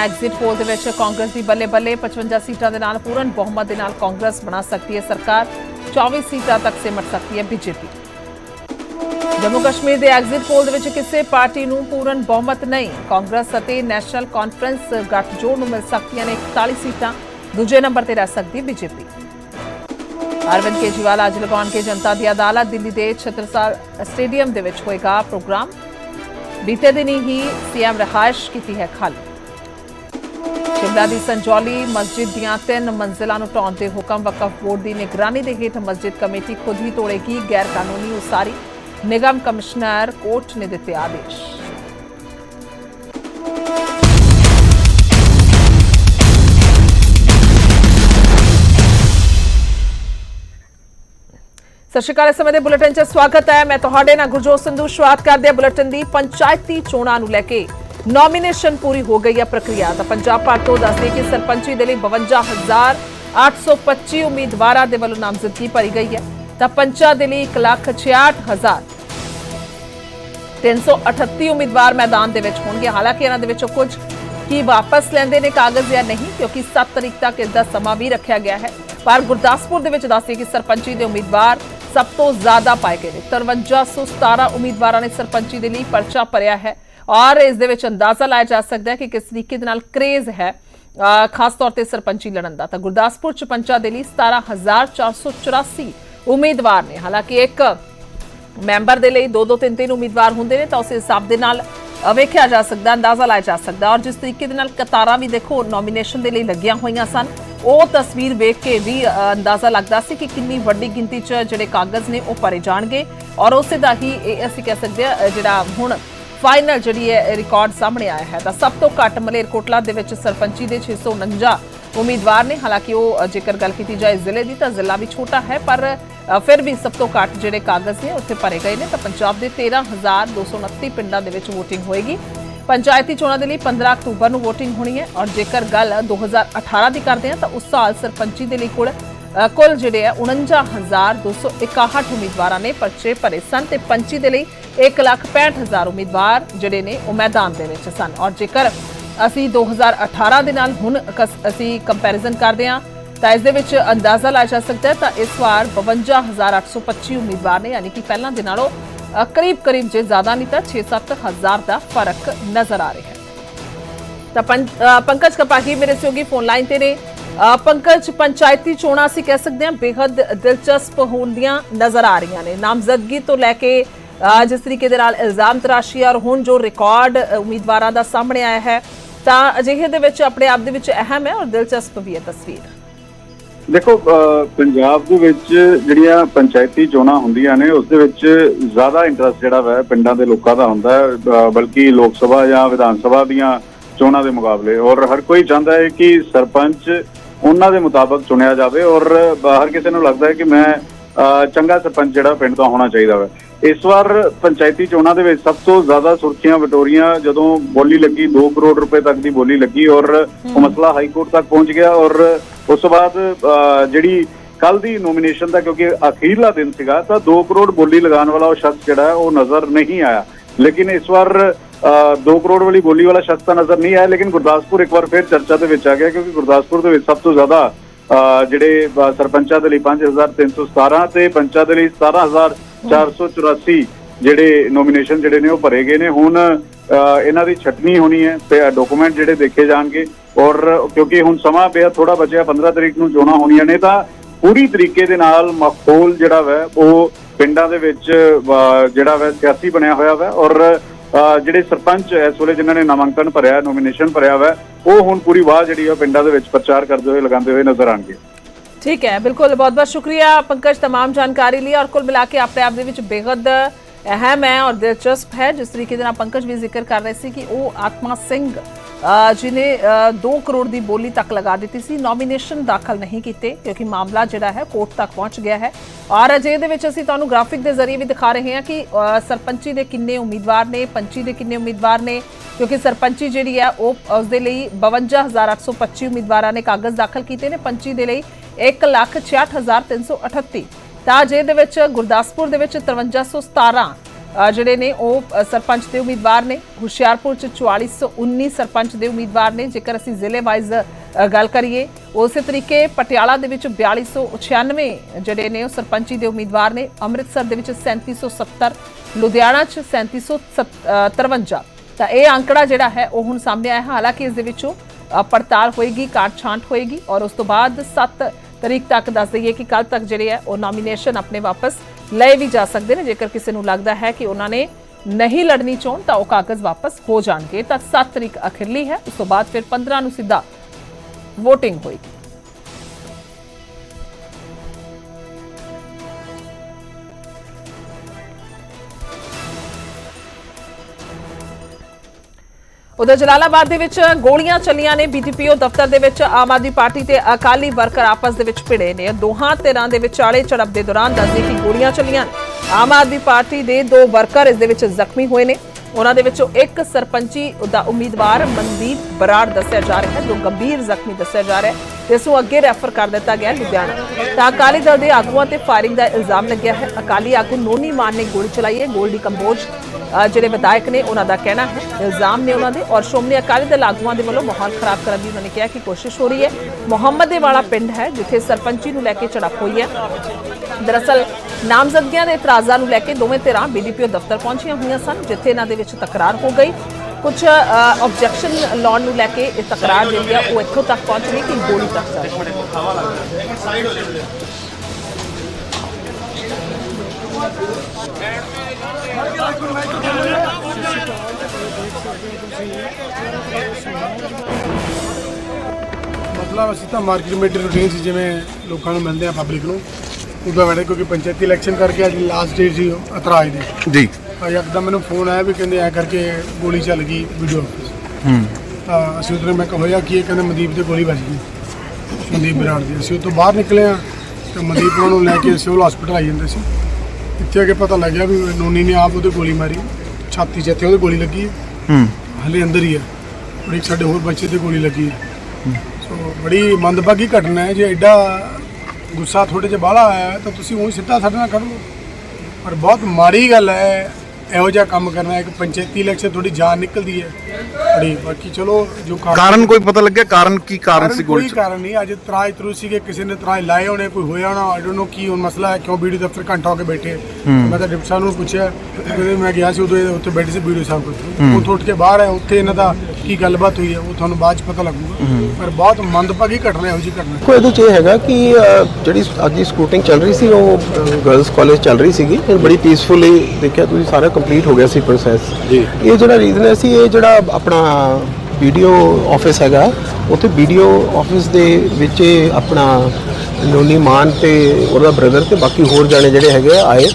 Haryana exit poll ਦੇ ਵਿੱਚ ਕਾਂਗਰਸ ਦੀ ਬੱਲੇ ਬੱਲੇ 55 ਸੀਟਾਂ ਦੇ ਨਾਲ ਪੂਰਨ ਬਹੁਮਤ ਦੇ ਨਾਲ ਕਾਂਗਰਸ ਬਣਾ ਸਕਦੀ ਹੈ ਸਰਕਾਰ 24 ਸੀਟਾਂ ਤੱਕ ਸਿਮਟ ਸਕਦੀ ਹੈ ਬੀਜੇਪੀ। ਜੰਮੂ ਕਸ਼ਮੀਰ ਦੇ ਐਗਜ਼ਿਟ ਪੋਲ ਦੇ ਵਿੱਚ ਕਿਸੇ ਪਾਰਟੀ ਨੂੰ ਪੂਰਨ ਬਹੁਮਤ ਨਹੀਂ, ਕਾਂਗਰਸ ਅਤੇ ਨੈਸ਼ਨਲ ਕਾਨਫਰੰਸ ਗੱਠਜੋੜ ਨੂੰ ਮਿਲ ਸਕਦੀਆਂ ਨੇ 41 ਸੀਟਾਂ, ਦੂਜੇ ਨੰਬਰ ਤੇ ਰਹਿ ਸਕਦੀ ਬੀਜੇਪੀ। ਅਰਵਿੰਦ ਕੇਜਰੀਵਾਲ ਅੱਜ ਲਗਾਉਣਗੇ ਜਨਤਾ ਦੀ ਅਦਾਲਤ, ਦਿੱਲੀ ਦੇ ਛਤਰਸਾਲ ਸਟੇਡੀਅਮ ਦੇ ਵਿੱਚ ਹੋਏਗਾ ਪ੍ਰੋਗਰਾਮ। ਬੀਤੇ ਦਿਨੀ ਹੀ ਸੀਐਮ ਰਹਾਇਸ਼ ਕੀਤੀ ਹੈ ਖਾਲੀ। ਸ਼ਿਮਲਾ ਦੀ ਸੰਜੌਲੀ ਮਸਜਿਦ ਦੀਆਂ ਤਿੰਨ ਮੰਜ਼ਿਲਾਂ ਨੂੰ ਢਾਉਣ ਦੇ ਹੁਕਮ ਵਕਫ ਬੋਰਡ ਦੀ ਨਿਗਰਾਨੀ ਦੇ ਹੇਠ ਮਸਜਿਦ ਕਮੇਟੀ ਖੁਦ ਹੀ ਤੋੜੇਗੀ ਗੈਰ ਕਾਨੂੰਨੀ ਉਸਾਰੀ। ਨਿਗਮ ਕਮਿਸ਼ਨਰ ਕੋਰਟ ਨੇ ਦਿੱਤੇ ਆਦੇਸ਼। ਸਤਿ ਸ਼੍ਰੀ ਅਕਾਲ, ਇਸ ਸਮੇਂ ਦੇ ਬੁਲੇਟਿਨ 'ਚ ਸਵਾਗਤ ਹੈ। ਮੈਂ ਤੁਹਾਡੇ ਨਾਲ ਗੁਰਜੋਤ ਸੰਧੂ, ਸ਼ੁਰੂਆਤ ਕਰਦੇ ਹਾਂ ਬੁਲੇਟਿਨ ਦੀ ਪੰਚਾਇਤੀ ਚੋਣਾਂ ਨੂੰ ਲੈ ਕੇ। ਨੋਮੀਨੇਸ਼ਨ ਪੂਰੀ ਹੋ ਗਈ ਹੈ ਪ੍ਰਕਿਰਿਆ ਤਾਂ ਪੰਜਾਬ ਭਰ ਤੋਂ ਦੱਸਦੇ ਕਿ ਸਰਪੰਚੀ ਦੇ ਲਈ 52825 ਉਮੀਦਵਾਰਾਂ ਦੇ ਵੱਲੋਂ ਨਾਮਜ਼ਦਗੀ ਭਰੀ ਗਈ ਹੈ। ਤਾਂ ਪੰਚਾਂ ਦੇ ਲਈ 166000 338 ਉਮੀਦਵਾਰ ਮੈਦਾਨ ਦੇ ਵਿੱਚ ਹੋਣਗੇ। ਹਾਲਾਂਕਿ ਇਹਨਾਂ ਦੇ ਵਿੱਚੋਂ ਕੁਝ ਕੀ ਵਾਪਸ ਲੈਂਦੇ ਨੇ, ਕਾਗਜ਼ ਜਾਂ ਨਹੀਂ, ਕਿਉਂਕਿ 7 ਤਰੀਕ ਤੱਕ ਇਸ ਦਾ ਸਮਾਂ ਵੀ ਰੱਖਿਆ ਗਿਆ ਹੈ। ਪਰ ਗੁਰਦਾਸਪੁਰ ਦੇ ਵਿੱਚ ਦੱਸਦੇ ਕਿ ਸਰਪੰਚੀ ਦੇ ਉਮੀਦਵਾਰ ਸਭ ਤੋਂ ਜ਼ਿਆਦਾ ਪਾਏ ਗਏ ਨੇ। 5317 ਉਮੀਦਵਾਰਾਂ ਨੇ ਸਰਪੰਚੀ ਦੇ ਲਈ ਪਰਚਾ ਭਰਿਆ ਹੈ। ਔਰ ਇਸ ਦੇ ਵਿੱਚ ਅੰਦਾਜ਼ਾ ਲਾਇਆ ਜਾ ਸਕਦਾ ਹੈ ਕਿ ਕਿਸ ਤਰੀਕੇ ਦੇ ਨਾਲ ਕ੍ਰੇਜ਼ ਹੈ ਖਾਸ ਤੌਰ ਤੇ ਸਰਪੰਚੀ ਲੜਨ ਦਾ। ਤਾਂ ਗੁਰਦਾਸਪੁਰ ਚ ਪੰਚਾਂ ਦੇ ਲਈ 17484 ਉਮੀਦਵਾਰ ਨੇ। ਹਾਲਾਂਕਿ ਇੱਕ ਮੈਂਬਰ ਦੇ ਲਈ ਦੋ ਦੋ ਤਿੰਨ ਤਿੰਨ ਉਮੀਦਵਾਰ ਹੁੰਦੇ ਨੇ, ਤਾਂ ਉਸ ਹਿਸਾਬ ਦੇ ਨਾਲ ਵੇਖਿਆ ਜਾ ਸਕਦਾ, ਅੰਦਾਜ਼ਾ ਲਾਇਆ ਜਾ ਸਕਦਾ। ਔਰ ਜਿਸ ਤਰੀਕੇ ਦੇ ਨਾਲ ਕਤਾਰਾਂ ਵੀ ਦੇਖੋ ਨੋਮੀਨੇਸ਼ਨ ਦੇ ਲਈ ਲੱਗੀਆਂ ਹੋਈਆਂ ਸਨ। ਉਹ ਤਸਵੀਰ ਵੇਖ ਕੇ ਵੀ ਅੰਦਾਜ਼ਾ ਲੱਗਦਾ ਸੀ ਕਿ ਕਿੰਨੀ ਵੱਡੀ ਗਿਣਤੀ 'ਚ ਜਿਹੜੇ ਕਾਗਜ਼ ਨੇ ਉਹ ਭਰੇ ਜਾਣਗੇ। ਔਰ ਉਸੇ ਦਾ ਹੀ ਇਹ ਅਸੀਂ ਕਹਿ ਸਕਦੇ ਹਾਂ ਜਿਹੜਾ ਹੁਣ ਫਾਈਨਲ ਜਿਹੜੀ ਹੈ ਰਿਕਾਰਡ ਸਾਹਮਣੇ ਆਇਆ ਹੈ, ਤਾਂ ਸਭ ਤੋਂ ਘੱਟ ਮਲੇਰਕੋਟਲਾ ਦੇ ਵਿੱਚ ਸਰਪੰਚੀ ਦੇ 649 ਉਮੀਦਵਾਰ ਨੇ। ਹਾਲਾਂਕਿ ਉਹ ਜੇਕਰ ਗੱਲ ਕੀਤੀ ਜਾਏ ਜ਼ਿਲ੍ਹੇ ਦੀ, ਤਾਂ ਜ਼ਿਲ੍ਹਾ ਵੀ ਛੋਟਾ ਹੈ, ਪਰ ਫਿਰ ਵੀ ਸਭ ਤੋਂ ਘੱਟ ਜਿਹੜੇ ਕਾਗਜ਼ ਨੇ, ਉੱਥੇ ਭਰੇ ਗਏ ਨੇ, ਤਾਂ ਪੰਜਾਬ ਦੇ 13229 ਪਿੰਡਾਂ ਦੇ ਵਿੱਚ VOTING ਹੋਏਗੀ। ਪੰਚਾਇਤੀ ਚੋਣਾਂ ਦੇ ਲਈ 15 ਅਕਤੂਬਰ ਨੂੰ VOTING ਹੋਣੀ ਹੈ, ਔਰ ਜੇਕਰ ਗੱਲ 2018 ਦੀ ਕਰਦੇ ਹਾਂ, ਤਾਂ ਉਸ ਸਾਲ ਸਰਪੰਚੀ ਦੇ ਲਈ ਕੁਲ ਕੁੱਲ ਜਿਹੜੇ ਹੈ 49261 ਉਮੀਦਵਾਰਾਂ ਨੇ ਪਰਚੇ ਭਰੇ ਸਨ, ਤੇ ਪੰਚੀ ਦੇ ਲਈ 165000 ਉਮੀਦਵਾਰ ਜਿਹੜੇ ਨੇ ਉਹ ਮੈਦਾਨ ਦੇ ਵਿੱਚ ਸਨ। ਔਰ ਜੇਕਰ ਅਸੀਂ 2018 ਦੇ ਨਾਲ ਹੁਣ ਅਸੀਂ ਕੰਪੈਰੀਜ਼ਨ ਕਰਦੇ ਹਾਂ, ਤਾਂ ਇਸ ਦੇ ਵਿੱਚ ਅੰਦਾਜ਼ਾ ਲਾਇਆ ਜਾ ਸਕਦਾ ਤਾਂ ਇਸ ਵਾਰ 52825 ਉਮੀਦਵਾਰ ਨੇ, ਯਾਨੀ ਕਿ ਪਹਿਲਾਂ ਦੇ ਨਾਲੋਂ ਕਰੀਬ ਕਰੀਬ ਜੇ ਜ਼ਿਆਦਾ ਨਹੀਂ ਤਾਂ 6-7000 ਦਾ ਫ਼ਰਕ ਨਜ਼ਰ ਆ ਰਿਹਾ ਹੈ। ਤਾਂ ਪੰਕਜ ਕਪਾਹੀ ਮੇਰੇ ਸਹਿਯੋਗੀ ਫੋਨ ਲਾਈਨ ਤੇ ਨੇ। ਪੰਕਜ ਪੰਚਾਇਤੀ ਚੋਣਾਂ ਅਸੀਂ ਕਹਿ ਸਕਦੇ ਹਾਂ ਬੇहद ਦਿਲਚਸਪ ਹੋਣ ਦੀਆਂ ਨਜ਼ਰ ਆ ਰਹੀਆਂ ਨੇ। ਨਾਮਜ਼ਦਗੀ ਤੋਂ ਲੈ ਕੇ ਜਿਸ ਤਰੀਕੇ ਦੇ ਨਾਲ ਇਲਜ਼ਾਮ ਤਰਾਸ਼ੀ ਔਰ ਹੁਣ ਜੋ ਰਿਕਾਰਡ ਉਮੀਦਵਾਰਾਂ ਦਾ ਸਾਹਮਣੇ ਆਇਆ ਹੈ, ਤਾਂ ਅਜਿਹੇ ਦੇ ਵਿੱਚ ਆਪਣੇ ਆਪ ਦੇ ਵਿੱਚ ਅਹਿਮ ਹੈ ਔਰ ਦਿਲਚਸਪ ਵੀ ਹੈ ਤਸਵੀਰ। ਦੇਖੋ ਪੰਜਾਬ ਦੇ ਵਿੱਚ ਜਿਹੜੀਆਂ ਪੰਚਾਇਤੀ ਚੋਣਾਂ ਹੁੰਦੀਆਂ ਨੇ, ਉਸ ਦੇ ਵਿੱਚ ਜ਼ਿਆਦਾ ਇੰਟਰਸਟ ਜਿਹੜਾ ਵਾ ਪਿੰਡਾਂ ਦੇ ਲੋਕਾਂ ਦਾ ਹੁੰਦਾ ਹੈ ਬਲਕਿ ਲੋਕ ਸਭਾ ਜਾਂ ਵਿਧਾਨ ਸਭਾ ਦੀਆਂ ਚੋਣਾਂ ਦੇ ਮੁਕਾਬਲੇ। ਔਰ ਹਰ ਕੋਈ ਚਾਹੁੰਦਾ ਹੈ ਕਿ ਸਰਪੰਚ ਉਹਨਾਂ ਦੇ ਮੁਤਾਬਕ ਚੁਣਿਆ ਜਾਵੇ, ਔਰ ਹਰ ਕਿਸੇ ਨੂੰ ਲੱਗਦਾ ਹੈ ਕਿ ਮੈਂ ਚੰਗਾ ਸਰਪੰਚ ਜਿਹੜਾ ਪਿੰਡ ਦਾ ਹੋਣਾ ਚਾਹੀਦਾ ਵਾ। ਇਸ ਵਾਰ ਪੰਚਾਇਤੀ ਚੋਣਾਂ ਦੇ ਵਿੱਚ ਸਭ ਤੋਂ ਜ਼ਿਆਦਾ ਸੁਰਖੀਆਂ ਵਟੋਰੀਆਂ ਜਦੋਂ ਬੋਲੀ ਲੱਗੀ 2 ਕਰੋੜ ਰੁਪਏ ਤੱਕ ਦੀ ਬੋਲੀ ਲੱਗੀ ਔਰ ਉਹ ਮਸਲਾ ਹਾਈ ਕੋਰਟ ਤੱਕ ਪਹੁੰਚ ਗਿਆ ਔਰ ਉਸ ਤੋਂ ਬਾਅਦ ਜਿਹੜੀ ਕੱਲ ਦੀ ਨੋਮੀਨੇਸ਼ਨ ਦਾ ਕਿਉਂਕਿ ਅਖੀਰਲਾ ਦਿਨ ਸੀਗਾ ਤਾਂ 2 ਕਰੋੜ ਬੋਲੀ ਲਗਾਉਣ ਵਾਲਾ ਉਹ ਸ਼ਖਸ ਜਿਹੜਾ ਉਹ ਨਜ਼ਰ ਨਹੀਂ ਆਇਆ। ਲੇਕਿਨ ਇਸ ਵਾਰ 2 ਕਰੋੜ ਵਾਲੀ ਬੋਲੀ ਵਾਲਾ ਸ਼ਖਸ ਤਾਂ ਨਜ਼ਰ ਨਹੀਂ ਆਇਆ ਲੇਕਿਨ ਗੁਰਦਾਸਪੁਰ ਇੱਕ ਵਾਰ ਫਿਰ ਚਰਚਾ ਦੇ ਵਿੱਚ ਆ ਗਿਆ ਕਿਉਂਕਿ ਗੁਰਦਾਸਪੁਰ ਦੇ ਵਿੱਚ ਸਭ ਤੋਂ ਜ਼ਿਆਦਾ ਜਿਹੜੇ ਸਰਪੰਚਾਂ ਦੇ ਲਈ 5317 ਤੇ ਪੰਚਾਂ ਦੇ ਲਈ 17484 ਜਿਹੜੇ ਨੋਮੀਨੇਸ਼ਨ ਜਿਹੜੇ ਨੇ ਉਹ ਭਰੇ ਗਏ ਨੇ। ਹੁਣ ਅਹ, ਇਹਨਾਂ ਦੀ ਛਟਨੀ ਹੋਣੀ ਹੈ ਤੇ ਡਾਕੂਮੈਂਟ ਜਿਹੜੇ ਦੇਖੇ ਜਾਣਗੇ। ਔਰ ਕਿਉਂਕਿ ਹੁਣ ਸਮਾਂ ਪਿਆ ਥੋੜਾ ਬਚਿਆ 15 ਤਰੀਕ ਨੂੰ ਚੋਣਾਂ ਹੋਣੀਆਂ ਨੇ ਤਾਂ ਪੂਰੀ ਤਰੀਕੇ ਦੇ ਨਾਲ ਮਾਹੌਲ ਜਿਹੜਾ ਵੈ ਉਹ ਪਿੰਡਾਂ ਦੇ ਵਿੱਚ ਜਿਹੜਾ ਵੈ ਸਿਆਸੀ ਬਣਿਆ ਹੋਇਆ ਵੈ। ਔਰ ਅਹ, ਜਿਹੜੇ ਸਰਪੰਚ ਇਸ ਵੇਲੇ ਜਿਨ੍ਹਾਂ ਨੇ ਨਾਮਾਂਕਨ ਭਰਿਆ ਨੋਮੀਨੇਸ਼ਨ ਭਰਿਆ ਵੈ ਉਹ ਹੁਣ ਪੂਰੀ ਵਾਹ ਜਿਹੜੀ ਆ ਪਿੰਡਾਂ ਦੇ ਵਿੱਚ ਪ੍ਰਚਾਰ ਕਰਦੇ ਹੋਏ ਲਗਾਉਂਦੇ ਹੋਏ ਨਜ਼ਰ ਆਣਗੇ ਠੀਕ ਹੈ, ਬਿਲਕੁਲ। ਬਹੁਤ ਬਹੁਤ ਸ਼ੁਕਰੀਆ ਪੰਕਜ तमाम ਜਾਣਕਾਰੀ ਲਈ ਔਰ ਕੁੱਲ ਮਿਲਾ ਕੇ ਆਪਣੇ ਆਪ ਦੇ ਵਿੱਚ ਬੇहद ਅਹਿਮ ਹੈ ਔਰ ਦਿਲਚਸਪ ਹੈ। ਜਿਸ ਤਰੀਕੇ ਦੇ ਨਾਲ ਪੰਕਜ ਵੀ ਜ਼ਿਕਰ ਕਰ ਰਹੇ ਸੀ ਕਿ ਉਹ ਆਤਮਾ ਸਿੰਘ ਜਿਨੇ 2 ਕਰੋੜ ਦੀ ਬੋਲੀ ਤੱਕ ਲਗਾ ਦਿੱਤੀ ਸੀ। ਨੋਮੀਨੇਸ਼ਨ ਦਾਖਲ ਨਹੀਂ ਕੀਤੇ, ਕਿਉਂਕਿ ਮਾਮਲਾ ਜਿਹੜਾ ਹੈ ਕੋਰਟ ਤੱਕ ਪਹੁੰਚ ਗਿਆ ਹੈ। ਔਰ ਅਜੇ ਦੇ ਵਿੱਚ ਅਸੀਂ ਤੁਹਾਨੂੰ ਗ੍ਰਾਫਿਕ ਦੇ ਜ਼ਰੀਏ ਵੀ ਦਿਖਾ ਰਹੇ ਹਾਂ ਕਿ ਸਰਪੰਚੀ ਦੇ ਕਿੰਨੇ ਉਮੀਦਵਾਰ ਨੇ, ਪੰਚੀ ਦੇ ਕਿੰਨੇ ਉਮੀਦਵਾਰ ਨੇ, ਕਿਉਂਕਿ ਸਰਪੰਚੀ ਜਿਹੜੀ ਹੈ ਉਹ ਉਸ ਦੇ ਲਈ 52825 ਉਮੀਦਵਾਰਾਂ ਨੇ ਕਾਗਜ਼ ਦਾਖਲ ਕੀਤੇ ਨੇ। ਪੰਚੀ ਦੇ ਲਈ 166338 ਤਾਂ ਜੇ ਦੇ ਵਿੱਚ ਗੁਰਦਾਸਪੁਰ ਦੇ ਵਿੱਚ 5317 ਅ, ਜਿਹੜੇ ਨੇ ਉਹ ਸਰਪੰਚ ਦੇ ਉਮੀਦਵਾਰ ਨੇ। ਹੁਸ਼ਿਆਰਪੁਰ ਚ 4419 ਸਰਪੰਚ ਦੇ ਉਮੀਦਵਾਰ ਨੇ। ਜੇਕਰ ਅਸੀਂ ਜ਼ਿਲ੍ਹੇ ਵਾਈਜ਼ ਗੱਲ ਕਰੀਏ ਉਸੇ ਤਰੀਕੇ ਪਟਿਆਲਾ ਦੇ ਵਿੱਚ 4296 ਜਿਹੜੇ ਨੇ ਉਹ ਸਰਪੰਚੀ ਦੇ ਉਮੀਦਵਾਰ ਨੇ। ਅੰਮ੍ਰਿਤਸਰ ਦੇ ਵਿੱਚ 3770 ਲੁਧਿਆਣਾ ਚ 3753 ਤਾਂ ਇਹ ਅੰਕੜਾ ਜਿਹੜਾ ਹੈ ਉਹ ਹੁਣ ਸਾਹਮਣੇ ਆਇਆ। ਹਾਲਾਂਕਿ ਇਸ ਦੇ ਵਿੱਚੋਂ ਪੜਤਾਲ ਹੋਏਗੀ ਕਾਟ ਛਾਂਟ ਹੋਏਗੀ ਔਰ ਉਸ ਤੋਂ ਬਾਅਦ 7 ਤਰੀਕ ਤੱਕ ਦੱਸ ਦਈਏ ਕਿ ਕੱਲ ਤੱਕ ਜਿਹੜੇ ਹੈ ਉਹ ਨਾਮੀਨੇਸ਼ਨ ਆਪਣੇ ਵਾਪਸ ਲਏ ਵੀ ਜਾ ਸਕਦੇ ਨੇ। ਜੇਕਰ ਕਿਸੇ ਨੂੰ ਲੱਗਦਾ ਹੈ ਕਿ ਉਹਨਾਂ ਨੇ ਨਹੀਂ ਲੜਨੀ ਚਾਹੁੰ ਤਾਂ ਉਹ ਕਾਗਜ਼ ਵਾਪਸ ਹੋ ਜਾਣਗੇ। ਤਾਂ 7 ਤਰੀਕ ਅਖੀਰਲੀ ਹੈ। ਉਸ ਤੋਂ ਬਾਅਦ ਫਿਰ 15 ਨੂੰ ਸਿੱਧਾ VOTING ਹੋਏਗੀ। ਉਧਰ ਜਲਾਲਾਬਾਦ ਦੇ ਵਿੱਚ ਗੋਲੀਆਂ ਚੱਲੀਆਂ ਨੇ। ਬੀਜੀਪੀਓ ਦਫ਼ਤਰ ਦੇ ਵਿੱਚ ਆਮ ਆਦਮੀ ਪਾਰਟੀ ਤੇ ਅਕਾਲੀ ਵਰਕਰ ਆਪਸ ਦੇ ਵਿੱਚ ਭਿੜੇ ਨੇ। ਦੋਹਾਂ ਧਿਰਾਂ ਦੇ ਵਿਚਾਲੇ ਝੜਪ ਦੇ ਦੌਰਾਨ ਦੱਸਦੇ ਕਿ ਗੋਲੀਆਂ ਚੱਲੀਆਂ ਆਮ ਆਦਮੀ ਪਾਰਟੀ ਦੇ ਦੋ ਵਰਕਰ ਇਸ ਦੇ ਵਿੱਚ ਜ਼ਖਮੀ ਹੋਏ ਨੇ। ਉਹਨਾਂ ਦੇ ਵਿੱਚੋਂ ਇੱਕ ਸਰਪੰਚੀ ਦਾ ਉਮੀਦਵਾਰ ਮਨਦੀਪ ਬਰਾੜ ਦੱਸਿਆ ਜਾ ਰਿਹਾ ਹੈ। ਜੋ ਗੰਭੀਰ ਜ਼ਖਮੀ ਦੱਸਿਆ ਜਾ ਰਿਹਾ ਹੈ। ਤੇ ਨੂੰ ਅੱਗੇ ਰੈਫਰ ਕਰ ਦਿੱਤਾ ਗਿਆ ਲੁਧਿਆਣਾ। ਤਾਂ ਅਕਾਲੀ ਦਲ ਦੇ ਆਗੂਆਂ ਤੇ ਫਾਇਰਿੰਗ ਦਾ ਇਲਜ਼ਾਮ ਲੱਗਿਆ ਹੈ। ਅਕਾਲੀ ਆਗੂ ਨੋਨੀ ਮਾਨ ਨੇ ਗੋਲੀ ਚਲਾਈ ਹੈ। ਗੋਲਡੀ ਕੰਬੋਜ ਜਿਹੜੇ ਵਿਧਾਇਕ ਨੇ, ਉਹਨਾਂ ਦਾ ਕਹਿਣਾ ਹੈ। ਇਲਜ਼ਾਮ ਨੇ ਉਹਨਾਂ ਦੇ ਔਰ ਸ਼੍ਰੋਮਣੀ ਅਕਾਲੀ ਦਲ ਆਗੂਆਂ ਦੇ ਵੱਲੋਂ ਮਾਹੌਲ ਖਰਾਬ ਕਰਨ ਦੀ ਉਹਨਾਂ ਨੇ ਕਿਹਾ ਕਿ ਕੋਸ਼ਿਸ਼ ਹੋ ਰਹੀ ਹੈ। ਮੁਹੰਮਦ ਦੇ ਵਾਲਾ ਪਿੰਡ ਹੈ, ਜਿੱਥੇ ਸਰਪੰਚੀ ਨੂੰ ਲੈ ਕੇ ਝੜਪ ਹੋਈ ਹੈ। ਦਰਅਸਲ, ਨਾਮਜ਼ਦਗੀਆਂ ਦੇ ਇਤਰਾਜ਼ਾਂ ਨੂੰ ਲੈ ਕੇ ਦੋਵੇਂ ਧਿਰਾਂ ਬੀਡੀਪੀਓ ਦਫ਼ਤਰ ਪਹੁੰਚੀਆਂ ਹੋਈਆਂ ਸਨ, ਜਿੱਥੇ ਇਹਨਾਂ ਦੇ ਵਿੱਚ ਤਕਰਾਰ ਹੋ ਗਈ। ਕੁਝ ਆਬਜੈਕਸ਼ਨ ਲਾਉਣ ਨੂੰ ਲੈ ਕੇ ਇਹ ਤਕਰਾਰ ਜਿਹੜੀ ਆ ਉਹ ਇੱਥੋਂ ਤੱਕ ਪਹੁੰਚ ਗਈ ਕਿ ਗੋਲੀ ਤੱਕ ਗਈ ਮਤਲਬ ਅਸੀਂ ਤਾਂ ਮਾਰਕੀਟ ਮੇਟ ਰੂਟੀਨ ਸੀ ਜਿਵੇਂ ਲੋਕਾਂ ਨੂੰ ਮਿਲਦੇ ਆ ਪਬਲਿਕ ਨੂੰ। ਉਦੋਂ ਬੈਠੇ ਕਿਉਂਕਿ ਪੰਚਾਇਤੀ ਇਲੈਕਸ਼ਨ ਕਰਕੇ ਅੱਜ ਲਾਸਟ ਡੇ ਸੀ ਉਹ ਇਤਰਾਜ਼ ਦੀ। ਜੀ। ਇੱਕਦਮ ਮੈਨੂੰ ਫੋਨ ਆਇਆ ਵੀ ਕਹਿੰਦੇ ਐ ਕਰਕੇ ਗੋਲੀ ਚੱਲ ਗਈ ਵੀਡੀਓ ਆਫਿਸ ਹੂੰ। ਤਾਂ ਅਸੀਂ ਉਧਰ ਮੈਂ ਕਿਹਾ ਹੋਇਆ ਕੀ ਇਹ ਕਹਿੰਦੇ ਮਨਦੀਪ ਦੇ ਗੋਲੀ ਵੱਜ ਗਈ। ਮਨਦੀਪ ਬਰਾੜ ਦੀ। ਅਸੀਂ ਉਤੋਂ ਬਾਹਰ ਨਿਕਲੇ ਆ ਤੇ ਮਨਦੀਪ ਉਹਨਾਂ ਨੂੰ ਲੈ ਕੇ ਸਿਵਲ ਹਸਪੀਟਲ ਆਈ ਜਾਂਦੇ ਸੀ। ਇੱਥੇ ਆ ਕੇ ਪਤਾ ਲੱਗਿਆ ਵੀ ਨੋਨੀ ਨੇ ਆਪ ਉਹਦੇ ਗੋਲੀ ਮਾਰੀ। ਛਾਤੀ 'ਚ ਇੱਥੇ ਉਹਦੇ ਗੋਲੀ ਲੱਗੀ ਹੈ। ਹੂੰ। ਹਲੇ ਅੰਦਰ ਹੀ ਹੈ। ਔਰ ਇੱਕ ਸਾਡੇ ਹੋਰ ਬੱਚੇ ਤੇ ਗੋਲੀ ਲੱਗੀ ਹੈ। ਸੋ ਬੜੀ ਮੰਦਭਾਗੀ ਘਟਨਾ ਹੈ। ਜੇ ਐਡਾ ਗੁੱਸਾ ਤੁਹਾਡੇ 'ਚ ਬਾਹਲਾ ਆਇਆ ਤਾਂ ਤੁਸੀਂ ਉਹੀ ਸਿੱਧਾ ਸਾਡੇ ਨਾਲ ਕਰ। ਲਓ ਪਰ ਬਹੁਤ ਮਾੜੀ ਗੱਲ ਹੈ। ਇਹੋ ਜਿਹਾ ਕੰਮ ਕਰਨਾ ਇੱਕ ਪੰਚਾਇਤੀ ਇਲੈਕਸ਼ਨ ਥੋੜੀ ਜਾਨ ਨਿਕਲਦੀ ਹੈ। ਬੜੀ ਬਾਕੀ ਚਲੋ ਜੋ ਕਾਰਨ- ਕੋਈ ਪਤਾ ਲੱਗਿਆ? ਕਾਰਨ ਕੀ ਕਾਰਨ ਸੀ ਕੋਈ ਗੋਲੀ ਚ? ਕਾਰਨ ਨਹੀਂ ਅੱਜ ਤਰਾਜ ਤਰੂ ਸੀਗੇ ਕਿਸੇ ਨੇ ਤਰਾਜ ਲਾਏ ਹੋਣੇ ਕੋਈ ਹੋਇਆ ਹੋਣਾ ਆਈ ਡੋਨਟ ਨੋ ਕੀ ਹੁਣ ਮਸਲਾ ਹੈ ਕਿਉਂ ਵੀਡੀਓ ਦਫ਼ਤਰ ਘੰਟਾ ਹੋ ਕੇ ਬੈਠੇ। ਮੈਂ ਤਾਂ ਡਿਪਟੀ ਸਾਹਿਬ ਨੂੰ ਪੁੱਛਿਆ ਕਹਿੰਦੇ ਮੈਂ ਗਿਆ ਸੀ ਉਦੋਂ ਇਹ ਉੱਥੇ ਬੈਠੇ ਸੀ ਵੀਡੀਓ ਸਾਹਿਬ ਕੋਲ। ਉੱਥੋਂ ਉੱਠ ਕੇ ਬਾਹਰ ਆਏ ਉੱਥੇ ਇਹਨਾਂ ਦਾ ਕੀ ਗੱਲਬਾਤ ਹੋਈ ਹੈ ਉਹ ਤੁਹਾਨੂੰ ਬਾਅਦ ਚ ਪਤਾ ਲੱਗੂਗਾ। ਪਰ ਬਹੁਤ ਮੰਦਭਾਗੀ ਘਟਨਾ ਇਹੋ ਜਿਹੀ ਘਟਨਾ। ਕੋਈ ਇਹਦੇ ਚ ਇਹ ਹੈਗਾ ਕਿ ਅ, ਜਿਹੜੀ ਅੱਜ ਦੀ ਸਕੂਟਿੰਗ ਚੱਲ ਰਹੀ ਸੀ ਉਹ ਗਰਲਸ ਕਾਲਜ ਚੱਲ ਰਹੀ ਸੀਗੀ ਫਿਰ ਬੜੀ ਪੀਸਫੁਲੀ ਦੇਖਿਆ ਤੁਸੀਂ ਸਾਰਾ ਕੰਪਲੀਟ ਹੋ ਗਿਆ ਸੀ ਪ੍ਰੋਸੈਸ ਜੀ। ਇਹ ਜਿਹੜਾ ਰੀਜ਼ਨ ਹੈ ਸੀ ਇਹ ਜਿਹੜਾ ਆਪਣਾ ਵੀਡੀਓ ਆਫਿਸ ਹੈਗਾ ਉੱਥੇ ਵੀਡੀਓ ਆਫਿਸ ਦੇ ਵਿੱਚ ਇਹ ਆਪਣਾ ਨੋਨੀ ਮਾਨ ਤੇ ਉਹਦਾ ਬ੍ਰਦਰ ਤੇ ਬਾਕੀ ਹੋਰ ਜਾਣੇ ਜਿਹੜੇ ਹੈਗੇ ਆ ਆਏ।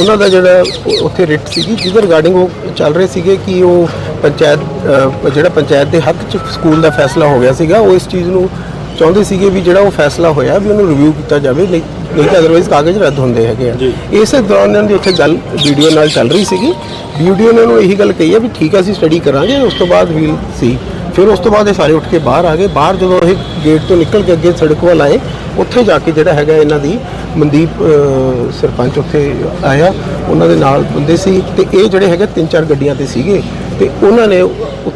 ਉਹਨਾਂ ਦਾ ਜਿਹੜਾ ਉ- ਉੱਥੇ ਰਿਟ ਸੀਗੀ ਜਿਹਦੇ ਰਿਗਾਰਡਿੰਗ ਉਹ ਚੱਲ ਰਹੇ ਸੀਗੇ ਕਿ ਉਹ ਪੰਚਾਇਤ ਅ, ਜਿਹੜਾ ਪੰਚਾਇਤ ਦੇ ਹੱਕ 'ਚ ਸਕੂਲ ਦਾ ਫੈਸਲਾ ਹੋ ਗਿਆ ਸੀਗਾ ਉਹ ਇਸ ਚੀਜ਼ ਨੂੰ ਚਾਹੁੰਦੇ ਸੀਗੇ ਵੀ ਜਿਹੜਾ ਉਹ ਫੈਸਲਾ ਹੋਇਆ ਵੀ ਉਹਨੂੰ ਰਿਵਿਊ ਕੀਤਾ ਜਾਵੇ ਨਹੀਂ ਤਾਂ ਅਦਰਵਾਈਜ਼ ਕਾਗਜ਼ ਰੱਦ ਹੁੰਦੇ ਹੈਗੇ ਆ। ਇਸੇ ਦੌਰਾਨ ਇਹਨਾਂ ਦੀ ਉੱਥੇ ਗੱਲ ਵੀਡੀਓ ਨਾਲ ਚੱਲ ਰਹੀ ਸੀਗੀ। ਵੀਡੀਓ ਨੇ ਉਹਨੂੰ ਇਹੀ ਗੱਲ ਕਹੀ ਆ ਵੀ ਠੀਕ ਆ ਅਸੀਂ ਸਟੱਡੀ ਕਰਾਂਗੇ ਉਸ ਤੋਂ ਬਾਅਦ ਵੀਲ ਸੀ। ਫਿਰ ਉਸ ਤੋਂ ਬਾਅਦ ਇਹ ਸਾਰੇ ਉੱਠ ਕੇ ਬਾਹਰ ਆ ਗਏ। ਬਾਹਰ ਜਦੋਂ ਇਹ ਗੇਟ ਤੋਂ ਨਿਕਲ ਕੇ ਅੱਗੇ ਸੜਕ ਵੱਲ ਆਏ ਉੱਥੇ ਜਾ ਕੇ ਜਿਹੜਾ ਹੈਗਾ ਇਹਨਾਂ ਦੀ ਮਨਦੀਪ ਸਰਪੰਚ ਉੱਥੇ ਆਇਆ। ਉਹਨਾਂ ਦੇ ਨਾਲ ਬੰਦੇ ਸੀ ਤੇ ਇਹ ਜਿਹੜੇ ਹੈਗੇ ਤਿੰਨ ਚਾਰ ਗੱਡੀਆਂ ਤੇ ਸੀਗੇ। ਤੇ ਉਹਨਾਂ ਨੇ ਉ-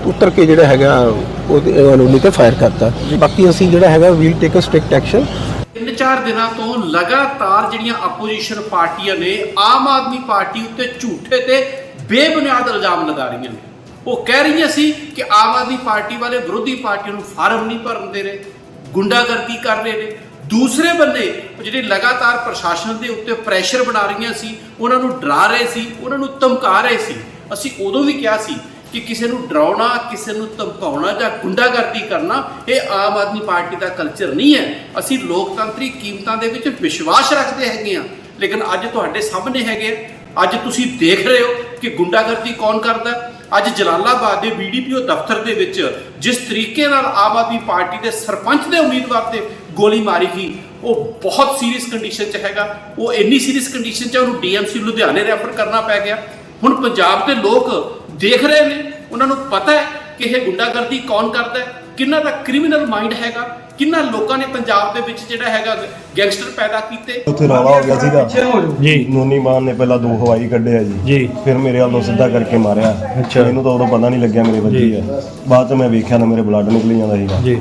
ਉਤਰ ਕੇ ਜਿਹੜਾ ਹੈਗਾ ਉਹਦੇ ਕਾਨੂੰਨੀ ਤੇ ਫਾਇਰ ਕਰਤਾ। ਬਾਕੀ ਅਸੀਂ ਜਿਹੜਾ ਹੈਗਾ we'll take a strict action ਤਿੰਨ ਚਾਰ ਦਿਨਾਂ ਤੋਂ ਲਗਾਤਾਰ ਜਿਹੜੀਆਂ ਆਪੋਜੀਸ਼ਨ ਪਾਰਟੀਆਂ ਨੇ, ਆਮ ਆਦਮੀ ਪਾਰਟੀ ਉੱਤੇ ਝੂਠੇ ਤੇ ਬੇਬੁਨਿਆਦ ਇਲਜ਼ਾਮ ਲਗਾ ਰਹੀਆਂ ਨੇ। ਉਹ ਕਹਿ ਰਹੀਆਂ ਸੀ ਕਿ ਆਮ ਆਦਮੀ ਪਾਰਟੀ ਵਾਲੇ ਵਿਰੋਧੀ ਪਾਰਟੀਆਂ ਨੂੰ ਫਾਰਮ ਨਹੀਂ ਭਰਨ ਦੇ ਰਹੇ, ਗੁੰਡਾਗਰਦੀ ਕਰ ਰਹੇ ਨੇ। ਦੂਸਰੇ ਬੰਦੇ ਜਿਹੜੇ ਲਗਾਤਾਰ ਪ੍ਰਸ਼ਾਸਨ ਦੇ ਉੱਤੇ ਪ੍ਰੈਸ਼ਰ ਬਣਾ ਰਹੀਆਂ ਸੀ, ਉਹਨਾਂ ਨੂੰ ਡਰਾ ਰਹੇ ਸੀ, ਉਹਨਾਂ ਨੂੰ ਧਮਕਾ ਰਹੇ ਸੀ। ਅਸੀਂ ਉਦੋਂ ਵੀ ਕਿਹਾ ਸੀ ਕਿ ਕਿਸੇ ਨੂੰ ਡਰਾਉਣਾ, ਕਿਸੇ ਨੂੰ ਧਮਕਾਉਣਾ ਜਾਂ ਗੁੰਡਾਗਰਦੀ ਕਰਨਾ, ਇਹ ਆਮ ਆਦਮੀ ਪਾਰਟੀ ਦਾ ਕਲਚਰ ਨਹੀਂ ਹੈ। ਅਸੀਂ ਲੋਕਤੰਤਰੀ ਕੀਮਤਾਂ ਦੇ ਵਿੱਚ ਵਿਸ਼ਵਾਸ ਰੱਖਦੇ ਹੈਗੇ ਆ ਲੇਕਿਨ ਅੱਜ ਤੁਹਾਡੇ ਸਾਹਮਣੇ ਹੈਗੇ ਅੱਜ ਤੁਸੀਂ ਦੇਖ ਰਹੇ ਹੋ ਕਿ ਗੁੰਡਾਗਰਦੀ ਕੌਣ ਕਰਦਾ ਅੱਜ ਜਲਾਲਾਬਾਦ ਦੇ ਬੀਡੀਪੀਓ ਦਫ਼ਤਰ ਦੇ ਵਿੱਚ ਜਿਸ ਤਰੀਕੇ ਨਾਲ ਆਮ ਆਦਮੀ ਪਾਰਟੀ ਦੇ ਸਰਪੰਚ ਦੇ ਉਮੀਦਵਾਰ ਤੇ ਗੋਲੀ ਮਾਰੀ ਗਈ, ਉਹ ਬਹੁਤ ਸੀਰੀਅਸ ਕੰਡੀਸ਼ਨ 'ਚ ਹੈਗਾ। ਉਹ ਇੰਨੀ ਸੀਰੀਅਸ ਕੰਡੀਸ਼ਨ 'ਚ ਉਹਨੂੰ ਡੀਐਮਸੀ ਲੁਧਿਆਣੇ ਰੈਫਰ ਕਰਨਾ ਪੈ ਗਿਆ। ਹੁਣ ਪੰਜਾਬ ਦੇ ਲੋਕ ਦੇਖ ਰਹੇ ਨੇ? ਉਹਨਾਂ ਨੂੰ ਪਤਾ ਹੈ ਕਿ ਇਹ ਗੁੰਡਾਗਰਦੀ ਕੌਣ ਕਰਦਾ ਹੈ? ਕਿੰਨਾ ਦਾ ਕ੍ਰਿਮੀਨਲ ਮਾਈਂਡ ਹੈਗਾ? ਕਿੰਨਾ ਲੋਕਾਂ ਨੇ ਪੰਜਾਬ ਦੇ ਵਿੱਚ ਜਿਹੜਾ ਹੈਗਾ ਗੈਂਗਸਟਰ ਪੈਦਾ ਕੀਤੇ? ਉੱਥੇ ਰੌਲਾ ਹੋ ਗਿਆ ਸੀਗਾ। ਜੀ। ਨੂਨੀ ਮਾਨ ਨੇ ਪਹਿਲਾਂ ਦੋ ਹਵਾਈ ਕੱਢਿਆ ਜੀ। ਜੀ। ਫਿਰ ਮੇਰੇ ਵੱਲੋਂ ਸਿੱਧਾ ਕਰਕੇ ਮਾਰਿਆ। ਅੱਛਾ। ਮੈਨੂੰ ਤਾਂ ਉਦੋਂ ਪਤਾ ਨਹੀਂ ਲੱਗਿਆ ਮੇਰੇ ਵੱਜੀ ਹੈ। ਬਾਅਦ ਚ ਮੈਂ ਵੇਖਿਆ ਤਾਂ ਮੇਰੇ ਬਲੱਡ ਨਿਕਲੀ ਜਾਂਦਾ ਸੀਗਾ। ਜੀ।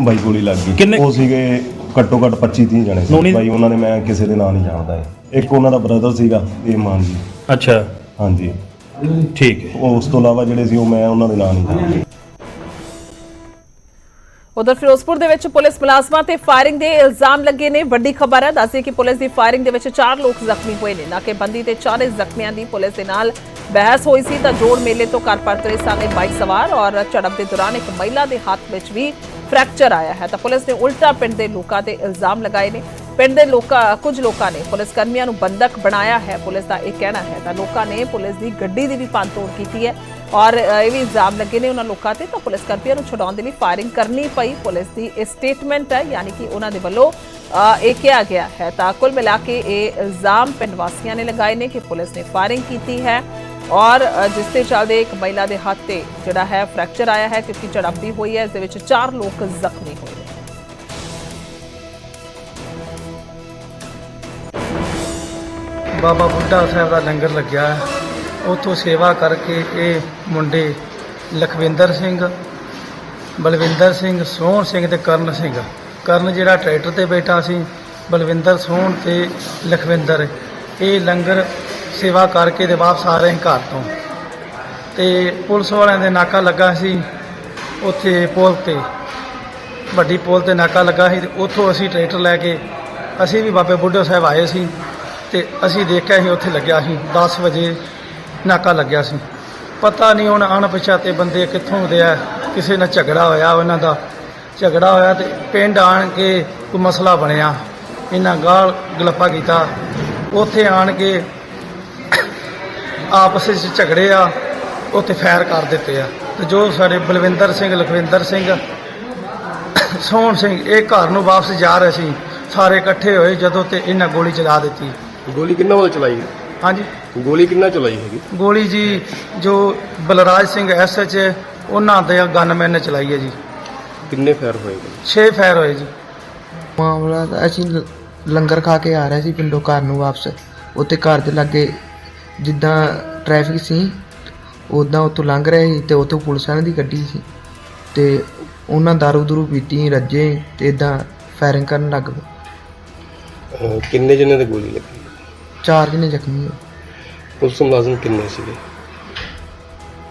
ਬਾਈ ਗੋਲੀ ਲੱਗ ਗਈ। ਕਿੰਨੇ- ਉਹ ਸੀਗੇ ਘੱਟੋ ਘੱਟ 25 30 ਜਣੇ ਸੀ। ਬਾਈ ਉਹਨਾਂ ਨੇ ਮੈਂ ਕਿਸੇ ਦੇ ਨਾਂ ਨਹੀਂ ਜਾਣਦਾ। ਇੱਕ ਉਹਨਾਂ ਦਾ ਬ੍ਰਦਰ ਸੀਗਾ ਇਹ ਮਾਨ ਜੀ। ਅੱਛਾ। ਹਾਂਜੀ। ਠੀਕ ਹੈ। ਉਹ ਉਸ ਤੋਂ ਇਲਾਵਾ ਜਿਹੜੇ ਸੀ ਉਹ ਮੈਂ ਉਹਨਾਂ ਦੇ ਨਾਂ ਨਹੀਂ ਜਾਣਦਾ ਉਧਰ ਫਿਰੋਜ਼ਪੁਰ ਦੇ ਵਿੱਚ ਪੁਲਿਸ ਮੁਲਾਜ਼ਮਾਂ ਤੇ ਫਾਇਰਿੰਗ ਦੇ ਇਲਜ਼ਾਮ ਲੱਗੇ ਨੇ। ਵੱਡੀ ਖਬਰ ਹੈ, ਦੱਸਦੇ ਕਿ ਪੁਲਿਸ ਦੀ ਫਾਇਰਿੰਗ ਦੇ ਵਿੱਚ ਚਾਰ ਲੋਕ ਜ਼ਖਮੀ ਹੋਏ ਨੇ। ਨਾਕੇਬੰਦੀ ਤੇ ਚਾਰੇ ਜ਼ਖਮੀਆਂ ਦੀ ਪੁਲਿਸ ਦੇ ਨਾਲ ਬਹਿਸ ਹੋਈ ਸੀ ਤਾਂ ਜੋੜ ਮੇਲੇ ਤੋਂ ਘਰ ਪਰਤ ਰਹੇ ਸਾਨੇ ਬਾਈਕ ਸਵਾਰ ਔਰ ਝੜਪ ਦੇ ਦੌਰਾਨ ਇੱਕ ਮਹਿਲਾ ਦੇ ਹੱਥ ਵਿੱਚ ਵੀ ਫ੍ਰੈਕਚਰ ਆਇਆ ਹੈ। ਤਾਂ ਪੁਲਿਸ ਨੇ ਉਲਟਾ ਪਿੰਡ ਦੇ ਲੋਕਾਂ ਤੇ ਇਲਜ਼ਾਮ ਲਗਾਏ ਨੇ। ਪਿੰਡ ਦੇ ਲੋਕਾਂ, ਕੁਝ ਲੋਕਾਂ ਨੇ ਪੁਲਿਸ ਕਰਮੀਆਂ ਨੂੰ ਬੰਦਕ ਬਣਾਇਆ ਹੈ। ਪੁਲਿਸ ਦਾ ਇਹ ਕਹਿਣਾ ਹੈ ਤਾਂ ਲੋਕਾਂ ਨੇ ਪੁਲਿਸ ਦੀ ਗੱਡੀ ਦੀ ਵੀ ਭੰਨਤੋੜ ਕੀਤੀ ਹੈ ਔਰ ਇਹ ਵੀ ਇਲਜ਼ਾਮ ਲੱਗੇ ਨੇ ਉਹਨਾਂ ਲੋਕਾਂ ਤੇ ਤਾਂ ਪੁਲਿਸ ਕਰਮੀਆਂ ਨੂੰ ਛਡਾਉਣ ਦੇ ਲਈ ਫਾਇਰਿੰਗ ਕਰਨੀ ਪਈ। ਪੁਲਿਸ ਦੀ ਇਹ ਸਟੇਟਮੈਂਟ ਹੈ, ਯਾਨੀ ਕਿ ਉਹਨਾਂ ਦੇ ਵੱਲੋਂ ਇਹ ਕਿਹਾ ਗਿਆ ਹੈ। ਤਾਂ ਕੁੱਲ ਮਿਲਾ ਕੇ ਇਹ ਇਲਜ਼ਾਮ ਪਿੰਡ ਵਾਸੀਆਂ ਨੇ ਲਗਾਏ ਨੇ ਕਿ ਪੁਲਿਸ ਨੇ ਫਾਇਰਿੰਗ ਕੀਤੀ ਹੈ ਔਰ ਜਿਸ ਤੇ ਚੱਲਦੇ ਇੱਕ ਮਹਿਲਾ ਦੇ ਹੱਥ ਤੇ ਜਿਹੜਾ ਹੈ ਫ੍ਰੈਕਚਰ ਆਇਆ ਹੈ ਕਿਉਂਕਿ ਝੜਪ ਵੀ ਹੋਈ ਹੈ, ਇਸ ਦੇ ਵਿੱਚ ਚਾਰ ਲੋਕ ਜ਼ਖਮੀ ਹੋਏ। ਬਾਬਾ ਬੁੱਢਾ ਸਾਹਿਬ ਦਾ ਲੰਗਰ ਲੱਗਿਆ ਹੈ। ਉੱਥੋਂ ਸੇਵਾ ਕਰਕੇ ਇਹ ਮੁੰਡੇ ਲਖਵਿੰਦਰ ਸਿੰਘ, ਬਲਵਿੰਦਰ ਸਿੰਘ, ਸੋਹਣ ਸਿੰਘ ਤੇ ਕਰਨ ਸਿੰਘ। ਕਰਨ ਜਿਹੜਾ ਟਰੈਕਟਰ ਤੇ ਬੈਠਾ ਸੀ, ਬਲਵਿੰਦਰ, ਸੋਹਣ ਤੇ ਲਖਵਿੰਦਰ। ਇਹ ਲੰਗਰ ਸੇਵਾ ਕਰਕੇ ਤੇ ਵਾਪਸ ਆ ਰਹੇ ਘਰ ਤੋਂ। ਤੇ ਪੁਲਿਸ ਵਾਲਿਆਂ ਦੇ ਨਾਕਾ ਲੱਗਾ ਸੀ ਉੱਥੇ ਪੁਲ ਤੇ। ਵੱਡੀ ਪੁਲ ਤੇ ਨਾਕਾ ਲੱਗਾ ਸੀ ਤੇ ਉੱਥੋਂ ਅਸੀਂ ਟਰੈਕਟਰ ਲੈ ਕੇ, ਅਸੀਂ ਵੀ ਬਾਬੇ ਬੁੱਢਾ ਸਾਹਿਬ ਆਏ ਸੀ। ਤੇ ਅਸੀਂ ਦੇਖਿਆ ਸੀ, ਉੱਥੇ ਲੱਗਿਆ ਸੀ। 10 ਵਜੇ ਨਾਕਾ ਲੱਗਿਆ ਸੀ। ਪਤਾ ਨਹੀਂ ਹੁਣ ਅਣਪਛਾਤੇ ਬੰਦੇ ਕਿੱਥੋਂ ਦੇ ਆ, ਕਿਸੇ ਨਾਲ ਝਗੜਾ ਹੋਇਆ, ਉਹਨਾਂ ਦਾ ਝਗੜਾ ਹੋਇਆ ਤੇ ਪਿੰਡ ਆਣ ਕੇ ਕੋਈ ਮਸਲਾ ਬਣਿਆ। ਇਹਨਾਂ ਗਾਲ ਗਲੱਪਾ ਕੀਤਾ। ਉੱਥੇ ਆਣ ਕੇ ਆਪਸ ਵਿੱਚ ਝਗੜੇ ਆ, ਉੱਥੇ ਫੈਰ ਕਰ ਦਿੱਤੇ ਆ। ਤੇ ਜੋ ਸਾਡੇ ਬਲਵਿੰਦਰ ਸਿੰਘ, ਲਖਵਿੰਦਰ ਸਿੰਘ, ਸੋਹਣ ਸਿੰਘ, ਇਹ ਘਰ ਨੂੰ ਵਾਪਸ ਜਾ ਰਹੇ ਸੀ। ਸਾਰੇ ਇਕੱਠੇ ਹੋਏ ਜਦੋਂ ਤੇ ਇਹਨਾਂ ਗੋਲੀ ਚਲਾ ਦਿੱਤੀ। ਗੋਲੀ ਕਿੰਨਾ ਵੱਲ ਚਲਾਈ? ਹਾਂਜੀ। ਗੋਲੀ ਕਿੰਨਾ ਚਲਾਈ ਹੈਗੀ? ਗੋਲੀ ਜੀ ਜੋ ਬਲਰਾਜ ਸਿੰਘ ਐਸਐਚ ਉਹਨਾਂ ਦੇ ਗਨਮੈਨ ਨੇ ਚਲਾਈ ਹੈ ਜੀ। ਕਿੰਨੇ ਫਾਇਰ ਹੋਏ 6 ਫਾਇਰ ਹੋਏ ਜੀ। ਮਾਮਲਾ ਤਾਂ ਅਸੀਂ ਲ- ਲੰਗਰ ਖਾ ਕੇ ਆ ਰਹੇ ਸੀ ਪਿੰਡੋਂ ਘਰ ਨੂੰ ਵਾਪਸ। ਉੱਥੇ ਘਰ ਦੇ ਲਾਗੇ ਜਿੱਦਾਂ ਟ੍ਰੈਫਿਕ ਸੀ ਉਦਾਂ ਉੱਥੋਂ ਲੰਘ ਰਹੇ ਸੀ ਤੇ ਉੱਥੋਂ ਪੁਲਿਸ ਵਾਲਿਆਂ ਦੀ ਗੱਡੀ ਸੀ। ਤੇ ਉਹਨਾਂ ਦਾਰੂ ਦਰੂ ਪੀਤੀ ਰੱਜੇ ਤੇ ਇਦਾਂ ਫਾਇਰਿੰਗ ਕਰਨ ਲੱਗ ਪਏ। ਕਿੰਨੇ ਜਣੇ ਤੇ ਗੋਲੀ ਲੱਗੀ? ਚਾਰ ਜਣੇ ਜ਼ਖਮੀ ਹੋਏ? ਪੁਲਿਸ ਮੁਲਾਜ਼ਮ ਕਿੰਨੇ ਸੀਗੇ?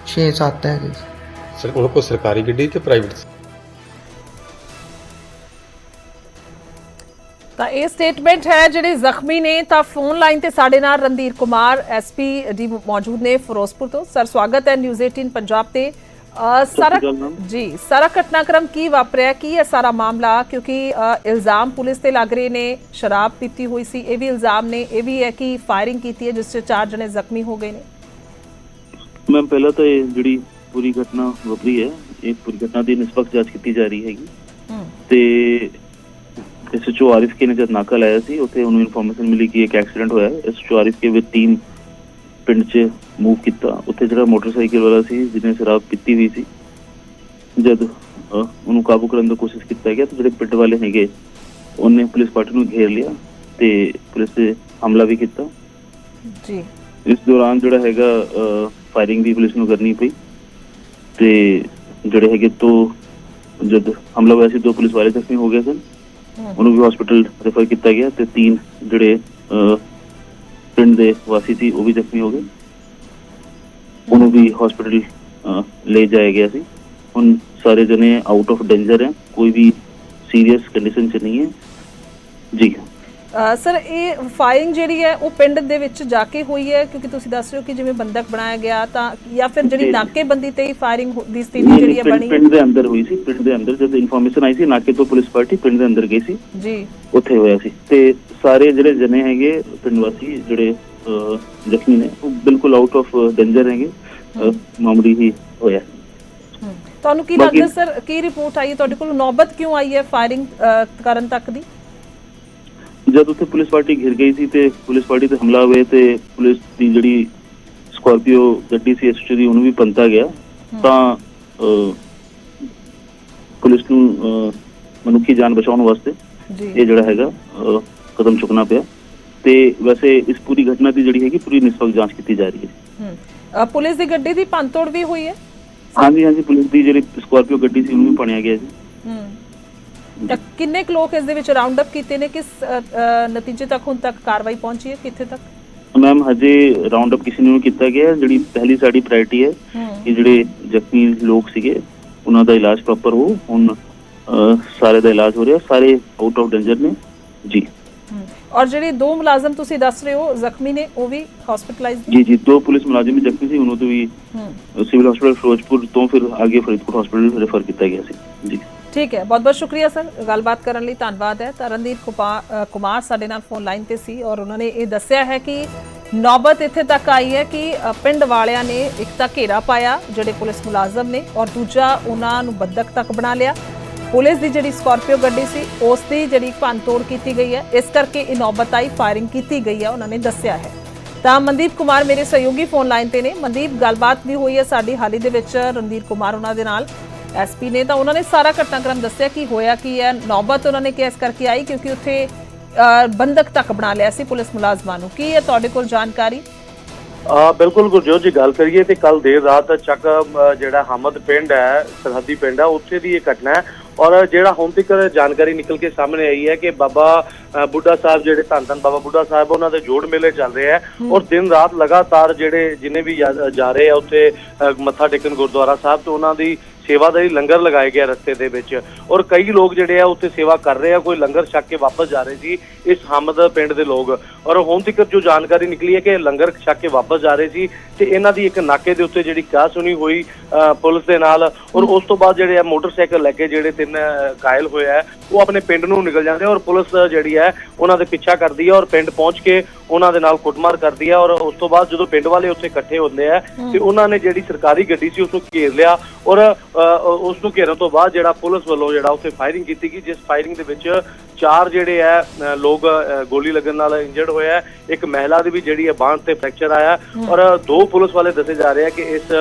6-7 ਹੈਗੇ ਸੀ। ਸਰ ਉਹਨਾਂ ਕੋਲ ਸਰਕਾਰੀ ਗੱਡੀ ਤੇ ਪ੍ਰਾਈਵੇਟ ਤਾਂ ਇਹ ਸਟੇਟਮੈਂਟ ਹੈ ਜਿਹੜੇ ਜ਼ਖਮੀ ਨੇ ਤਾਂ ਫੋਨ ਲਾਈਨ ਤੇ ਸਾਡੇ ਨਾਲ ਰਣਧੀਰ ਕੁਮਾਰ ਐਸਪੀ ਦੀ ਮੌਜੂਦ ਨੇ ਫਿਰੋਜ਼ਪੁਰ ਤੋਂ। ਸਰ ਸਵਾਗਤ ਹੈ ਨਿਊਜ਼ 18 ਪੰਜਾਬ ਤੇ। ਸਾਰਾ ਜੀ ਸਾਰਾ ਘਟਨਾਕ੍ਰਮ ਕੀ ਵਾਪਰਿਆ ਕੀ ਹੈ ਸਾਰਾ ਮਾਮਲਾ ਕਿਉਂਕਿ ਅ, ਇਲਜ਼ਾਮ ਪੁਲਿਸ ਤੇ ਲੱਗ ਰਹੇ ਨੇ ਸ਼ਰਾਬ ਪੀਤੀ ਹੋਈ ਸੀ ਇਹ ਵੀ ਇਲਜ਼ਾਮ ਨੇ ਇਹ ਵੀ ਹੈ ਕਿ ਫਾਇਰਿੰਗ ਕੀਤੀ ਹੈ ਜਿਸ 'ਚ ਚਾਰ ਜਣੇ ਜ਼ਖਮੀ ਹੋ ਗਏ ਨੇ ਮੈਮ ਪਹਿਲਾਂ ਤਾਂ ਇਹ ਜਿਹੜੀ ਪੂਰੀ ਘਟਨਾ ਵਾਪਰੀ ਹੈ ਇਹ ਪੂਰੀ ਘਟਨਾ ਦੀ ਨਿਸ਼ਪਕਸ਼ ਜਾਂਚ ਕੀਤੀ ਜਾ ਰਹੀ ਹੈਗੀ ਹੂੰ ਤੇ ਐਸਐਚਓ ਆਰਿਫ ਕੇ ਨੇ ਜਦ ਨਾਕਾ ਲਾਇਆ ਸੀ ਉੱਥੇ ਉਹਨੂੰ ਇਨਫੋਰਮੇਸ਼ਨ ਮਿਲੀ ਕਿ ਇੱਕ ਐਕਸੀਡੈਂਟ ਹੋਇਆ ਹੈ ਐਸਐਚਓ ਆਰਿਫ ਕੇ ਵਿਦ ਟੀਮ ਪਿੰਡ 'ਚ ਮੂਵ ਕੀਤਾ। ਉੱਥੇ ਜਿਹੜਾ ਮੋਟਰਸਾਈਕਲ ਵਾਲਾ ਸੀ ਜਿਹਨੇ ਸ਼ਰਾਬ ਪੀਤੀ ਹੋਈ ਸੀ ਜਦ ਉਹਨੂੰ ਕਾਬੂ ਕਰਨ ਦੀ ਕੋਸ਼ਿਸ਼ ਕੀਤਾ ਗਿਆ ਤਾਂ ਜਿਹੜੇ ਪਿੰਡ ਵਾਲੇ ਹੈਗੇ ਉਹਨੇ ਪੁਲਿਸ ਪਾਰਟੀ ਨੂੰ ਘੇਰ ਲਿਆ ਤੇ ਪੁਲਿਸ ਤੇ ਹਮਲਾ ਵੀ ਕੀਤਾ। ਜੀ। ਇਸ ਦੌਰਾਨ ਜਿਹੜਾ ਹੈਗਾ ਫਾਇਰਿੰਗ ਵੀ ਪੁਲਿਸ ਨੂੰ ਕਰਨੀ ਪਈ ਤੇ ਜਿਹੜੇ ਹੈਗੇ ਤੋਂ ਜਦ ਹਮਲਾ ਹੋਇਆ ਸੀ ਦੋ ਪੁਲਿਸ ਵਾਲੇ ਜ਼ਖਮੀ ਹੋ ਗਏ ਸਨ। ਉਹਨੂੰ ਵੀ ਹਸਪੀਟਲ ਰੈਫਰ ਕੀਤਾ ਗਿਆ ਤੇ ਤਿੰਨ ਜਿਹੜੇ ਪਿੰਡ ਦੇ ਵਾਸੀ ਸੀ ਉਹ ਵੀ ਜ਼ਖਮੀ ਹੋ ਗਏ। ਉਹਨੂੰ ਵੀ ਹਸਪੀਟਲ ਲੈ ਜਾਇਆ ਗਿਆ ਸੀ। ਹੁਣ ਸਾਰੇ ਜਣੇ ਆਊਟ ਆਫ ਡੇਂਜਰ ਹੈ। ਕੋਈ ਵੀ ਸੀਰੀਅਸ ਕੰਡੀਸ਼ਨ ਚ ਨਹੀਂ ਹੈ। ਜੀ। ਅ, ਸਰ ਇਹ ਫਾਇਰਿੰਗ ਜਿਹੜੀ ਹੈ ਉਹ ਪਿੰਡ ਦੇ ਵਿੱਚ ਜਾ ਕੇ ਹੋਈ ਹੈ? ਕਿਉਂਕਿ ਤੁਸੀਂ ਦੱਸ ਰਹੇ ਹੋ ਕਿ ਜਿਵੇਂ ਬੰਦਕ ਬਣਾਇਆ ਗਿਆ ਤਾਂ ਜਾਂ ਫਿਰ ਜਿਹੜੀ। ਨਾਕੇਬੰਦੀ ਤੇ ਹੀ ਫਾਇਰਿੰਗ ਦੀ ਸਥਿਤੀ ਜਿਹੜੀ ਹੈ ਬਣੀ ਪਿੰਡ ਦੇ ਅੰਦਰ ਹੋਈ ਸੀ ਪਿੰਡ ਦੇ ਅੰਦਰ ਜਦ ਇਨਫੋਰਮੇਸ਼ਨ ਆਈ ਸੀ ਨਾਕੇ ਤੋਂ ਪੁਲਿਸ ਪਾਰਟੀ ਪਿੰਡ ਦੇ ਅੰਦਰ ਗਈ ਸੀ। ਜੀ। ਉੱਥੇ ਹੋਇਆ ਸੀ। ਤੇ ਸਾਰੇ ਜਿਹੜੇ ਜਣੇ ਹੈਗੇ ਪਿੰਡ ਵਾਸੀ ਜਿਹੜੇ ਜ਼ਖਮੀ ਨੇ ਉਹ ਬਿਲਕੁਲ ਆਊਟ ਆਫ ਡੇਂਜਰ ਹੈਗੇ। ਮਾਮੂਲੀ ਹੀ ਹੋਇਆ। ਤੁਹਾਨੂੰ ਕੀ ਲੱਗਦਾ ਸਰ ਕੀ ਰਿਪੋਰਟ ਆਈ ਹੈ? ਤੁਹਾਡੇ ਕੋਲ ਨੌਬਤ ਕਿਉਂ ਆਈ ਹੈ ਫਾਇਰਿੰਗ ਕਰਨ ਤੱਕ ਦੀ? ਜਦ ਉੱਥੇ ਪੁਲਿਸ ਪਾਰਟੀ ਘਿਰ ਗਈ ਸੀ ਤੇ ਪੁਲਿਸ ਪਾਰਟੀ ਤੇ ਹਮਲਾ ਹੋਇਆ ਤੇ ਪੁਲਿਸ ਦੀ ਜਿਹੜੀ ਸਕਾਰਪੀਓ ਗੱਡੀ ਸੀ ਐਸਟੀ ਦੀ ਉਹਨੂੰ ਵੀ ਪੰਤਾ ਗਿਆ। ਤਾਂ ਇਸ ਨੂੰ ਮਨੁੱਖੀ ਜਾਨ ਬਚਾਉਣ ਵਾਸਤੇ ਇਹ ਜਿਹੜਾ ਹੈਗਾ ਕਦਮ ਚੁੱਕਣਾ ਪਿਆ। ਤੇ ਵੈਸੇ ਇਸ ਪੂਰੀ ਘਟਨਾ ਦੀ ਜਿਹੜੀ ਹੈਗੀ ਪੂਰੀ ਨਿਸਪਕ ਜਾਂਚ ਕੀਤੀ ਜਾ ਰਹੀ ਹੈ। ਪੁਲਿਸ ਦੀ ਗੱਡੀ ਦੀ ਪੰਤੋੜ ਵੀ ਹੋਈ ਹੈ? ਹਾਂਜੀ ਹਾਂਜੀ ਪੁਲਿਸ ਦੀ ਜਿਹੜੀ ਸਕਾਰਪੀਓ ਗੱਡੀ ਸੀ ਉਹਨੂੰ ਵੀ ਪਣਿਆ ਗਿਆ ਜੀ। ਤਾਂ ਕਿੰਨੇ ਕੁ ਲੋਕ ਇਸ ਦੇ ਵਿੱਚ ਰਾਉਂਡ ਅਪ ਕੀਤੇ ਨੇ? ਕਿਸ ਨਤੀਜੇ ਤੱਕ ਹੁਣ ਤੱਕ ਕਾਰਵਾਈ ਪਹੁੰਚੀ ਹੈ? ਕਿੱਥੇ ਤੱਕ? ਮੈਮ ਹਜੇ ਰਾਉਂਡ ਅਪ ਕਿਸੇ ਨੂੰ ਕੀਤਾ ਗਿਆ। ਜਿਹੜੀ ਪਹਿਲੀ ਸਾਡੀ ਪ੍ਰਾਇੋਰਟੀ ਹੈ ਕਿ ਜਿਹੜੇ ਜ਼ਖਮੀ ਲੋਕ ਸੀਗੇ ਉਹਨਾਂ ਦਾ ਇਲਾਜ ਪ੍ਰੋਪਰ ਹੋ। ਹੁਣ ਸਾਰੇ ਦਾ ਇਲਾਜ ਹੋ ਰਿਹਾ। ਸਾਰੇ ਆਊਟ ਆਫ ਡੇਂਜਰ ਨੇ। ਜੀ। ਔਰ ਜਿਹੜੇ ਦੋ ਮੁਲਾਜ਼ਮ ਤੁਸੀਂ ਦੱਸ ਰਹੇ ਹੋ ਜ਼ਖਮੀ ਨੇ ਉਹ ਵੀ ਹਸਪੀਟਲਾਈਜ਼ਡ ਜੀ ਜੀ। ਦੋ ਪੁਲਿਸ ਮੁਲਾਜ਼ਮ ਵੀ ਜ਼ਖਮੀ ਸੀ। ਉਹਨਾਂ ਤੋਂ ਵੀ ਸਿਵਲ ਹਸਪੀਟਲ ਫਿਰੋਜ਼ਪੁਰ ਤੋਂ ਫਿਰ ਅੱਗੇ ਫਰੀਦਕੋਟ ਹਸਪੀਟਲ ਰੈਫਰ ਕੀਤਾ ਗਿਆ ਸੀ। ਜੀ। ਠੀਕ ਹੈ ਬਹੁਤ ਬਹੁਤ ਸ਼ੁਕਰੀਆ ਸਰ। ਗੱਲਬਾਤ ਕਰਨ ਲਈ ਧੰਨਵਾਦ ਹੈ। ਤਰਨਦੀਪ ਕੁਪਾ- ਅ, ਕੁਮਾਰ ਸਾਡੇ ਨਾਲ ਫੋਨ ਲਾਈਨ ਤੇ ਸੀ ਔਰ ਉਹਨਾਂ ਨੇ ਇਹ ਦੱਸਿਆ ਹੈ ਕਿ ਨੌਬਤ ਇੱਥੇ ਤੱਕ ਆਈ ਹੈ ਕਿ ਪਿੰਡ ਵਾਲਿਆਂ ਨੇ ਇੱਕ ਤਾਂ ਘੇਰਾ ਪਾਇਆ ਜਿਹੜੇ ਪੁਲਿਸ ਮੁਲਾਜ਼ਮ ਨੇ ਔਰ ਦੂਜਾ ਉਹਨਾਂ ਨੂੰ ਬੰਦਕ ਤੱਕ ਬਣਾ ਲਿਆ। ਪੁਲਿਸ ਦੀ ਜਿਹੜੀ ਸਕਾਰਪੀਓ ਗੱਡੀ ਸੀ ਉਸ ਦੀ ਜਿਹੜੀ ਭੰਨਤੋੜ ਕੀਤੀ ਗਈ ਹੈ। ਇਸ ਕਰਕੇ ਇਹ ਨੌਬਤ ਆਈ ਫਾਇਰਿੰਗ ਕੀਤੀ ਗਈ ਹੈ ਉਹਨਾਂ ਨੇ ਦੱਸਿਆ ਹੈ। ਤਾਂ ਮਨਦੀਪ ਕੁਮਾਰ ਮੇਰੇ ਸਹਿਯੋਗੀ ਫੋਨ ਲਾਈਨ ਤੇ ਨੇ। ਮਨਦੀਪ ਗੱਲਬਾਤ ਵੀ ਹੋਈ ਹੈ ਸਾਡੀ ਹਾਲੀ ਦੇ ਵਿੱਚ ਰਣਦੀਪ ਕੁਮਾਰ ਉਹਨਾਂ ਦੇ ਨਾਲ। ਐਸਪੀ ਨੇ ਤਾਂ ਉਹਨਾਂ ਨੇ ਸਾਰਾ ਘਟਨਾਕ੍ਰਮ ਦੱਸਿਆ ਕਿ ਹੋਇਆ ਕੀ ਹੈ। ਨੌਬਤ ਉਹਨਾਂ ਨੇ ਕੇਸ ਕਰਕੇ ਆਈ ਕਿਉਂਕਿ ਉੱਥੇ ਬੰਦਕ ਤੱਕ ਬਣਾ ਲਿਆ ਸੀ ਪੁਲਿਸ ਮੁਲਾਜ਼ਮਾਂ ਨੂੰ। ਕੀ ਹੈ ਤੁਹਾਡੇ ਕੋਲ ਜਾਣਕਾਰੀ? ਆ ਬਿਲਕੁਲ ਗੁਰਜੋਤ ਜੀ ਗੱਲ ਕਰੀਏ ਤੇ ਕੱਲ ਦੇਰ ਰਾਤ ਚੱਕ ਜਿਹੜਾ ਹਮਦ ਪਿੰਡ ਹੈ ਸਰਹੱਦੀ ਪਿੰਡ ਹੈ ਉੱਥੇ ਦੀ ਇਹ ਘਟਨਾ ਹੈ। ਔਰ ਜਿਹੜਾ ਹੁਣ ਤੱਕ ਜਾਣਕਾਰੀ ਨਿਕਲ ਕੇ ਸਾਹਮਣੇ ਆਈ ਹੈ ਕਿ ਬਾਬਾ ਬੁੱਢਾ ਸਾਹਿਬ ਜਿਹੜੇ ਧੰਨ ਧੰਨ ਬਾਬਾ ਬੁੱਢਾ ਸਾਹਿਬ ਉਹਨਾਂ ਦੇ ਜੋੜ ਮੇਲੇ ਚੱਲ ਰਹੇ ਹੈ। ਔਰ ਦਿਨ ਰਾਤ ਲਗਾਤਾਰ ਜਿਹੜੇ ਜਿਨੇ ਵੀ ਜਾ- ਰਹੇ ਆ ਉੱਥੇ ਮੱਥਾ ਟੇਕਣ ਗੁਰਦੁਆਰਾ ਸਾਹਿਬ ਤੇ ਉਹਨਾਂ ਦੀ ਸੇਵਾ ਦਾ ਹੀ ਲੰਗਰ ਲਗਾਏ ਗਿਆ ਰਸਤੇ ਦੇ ਵਿੱਚ। ਔਰ ਕਈ ਲੋਕ ਜਿਹੜੇ ਆ ਉੱਥੇ ਸੇਵਾ ਕਰ ਰਹੇ ਆ ਕੋਈ ਲੰਗਰ ਛਕ ਕੇ ਵਾਪਸ ਜਾ ਰਹੇ ਸੀ ਇਸ ਹਮਦ ਪਿੰਡ ਦੇ ਲੋਕ। ਔਰ ਹੁਣ ਤੱਕ ਜੋ ਜਾਣਕਾਰੀ ਨਿਕਲੀ ਹੈ ਕਿ ਲੰਗਰ ਛਕ ਕੇ ਵਾਪਸ ਜਾ ਰਹੇ ਸੀ ਤੇ ਇਹਨਾਂ ਦੀ ਇੱਕ ਨਾਕੇ ਦੇ ਉੱਤੇ ਜਿਹੜੀ ਕਾਹ ਸੁਣੀ ਹੋਈ ਪੁਲਿਸ ਦੇ ਨਾਲ। ਔਰ ਉਸ ਤੋਂ ਬਾਅਦ ਜਿਹੜੇ ਆ ਮੋਟਰਸਾਈਕਲ ਲੈ ਕੇ ਜਿਹੜੇ ਤਿੰਨ ਅ, ਘਾਇਲ ਹੋਏ ਆ ਉਹ ਆਪਣੇ ਪਿੰਡ ਨੂੰ ਨਿਕਲ ਜਾਂਦੇ ਔਰ ਪੁਲਿਸ ਜਿਹੜੀ ਹੈ ਉਹਨਾਂ ਦੇ ਪਿੱਛਾ ਕਰਦੀ ਹੈ ਔਰ ਪਿੰਡ ਪਹੁੰਚ ਕੇ ਉਹਨਾਂ ਦੇ ਨਾਲ ਕੁੱਟਮਾਰ ਕਰਦੀ ਹੈ ਔਰ ਉਸ ਤੋਂ ਬਾਅਦ ਜਦੋਂ ਪਿੰਡ ਵਾਲੇ ਉੱਥੇ ਇਕੱਠੇ ਹੁੰਦੇ ਆ ਤੇ ਉਹਨਾਂ ਨੇ ਜਿਹੜੀ ਸਰਕਾਰੀ ਗੱਡੀ ਸੀ ਉਸ ਨੂੰ ਘੇਰ ਲਿਆ ਔਰ ਉਸ ਨੂੰ ਘੇਰਨ ਤੋਂ ਬਾਅਦ ਜਿਹੜਾ ਪੁਲਿਸ ਵੱਲੋਂ ਜਿਹੜਾ ਉੱਥੇ ਫਾਇਰਿੰਗ ਕੀਤੀ ਗਈ ਜਿਸ ਫਾਇਰਿੰਗ ਦੇ ਵਿੱਚ ਚਾਰ ਜਿਹੜੇ ਆ ਅ, ਲੋਕ ਗੋਲੀ ਲੱਗਣ ਨਾਲ ਇੰਜਰਡ ਹੋਇਆ ਹੈ। ਇੱਕ ਮਹਿਲਾ ਦੀ ਵੀ ਜਿਹੜੀ ਹੈ ਬਾਂਹ ਤੇ ਫ੍ਰੈਕਚਰ ਆਇਆ ਔਰ ਦੋ ਪੁਲਿਸ ਵਾਲੇ ਦੱਸੇ ਜਾ ਰਹੇ ਆ ਕਿ ਇਸ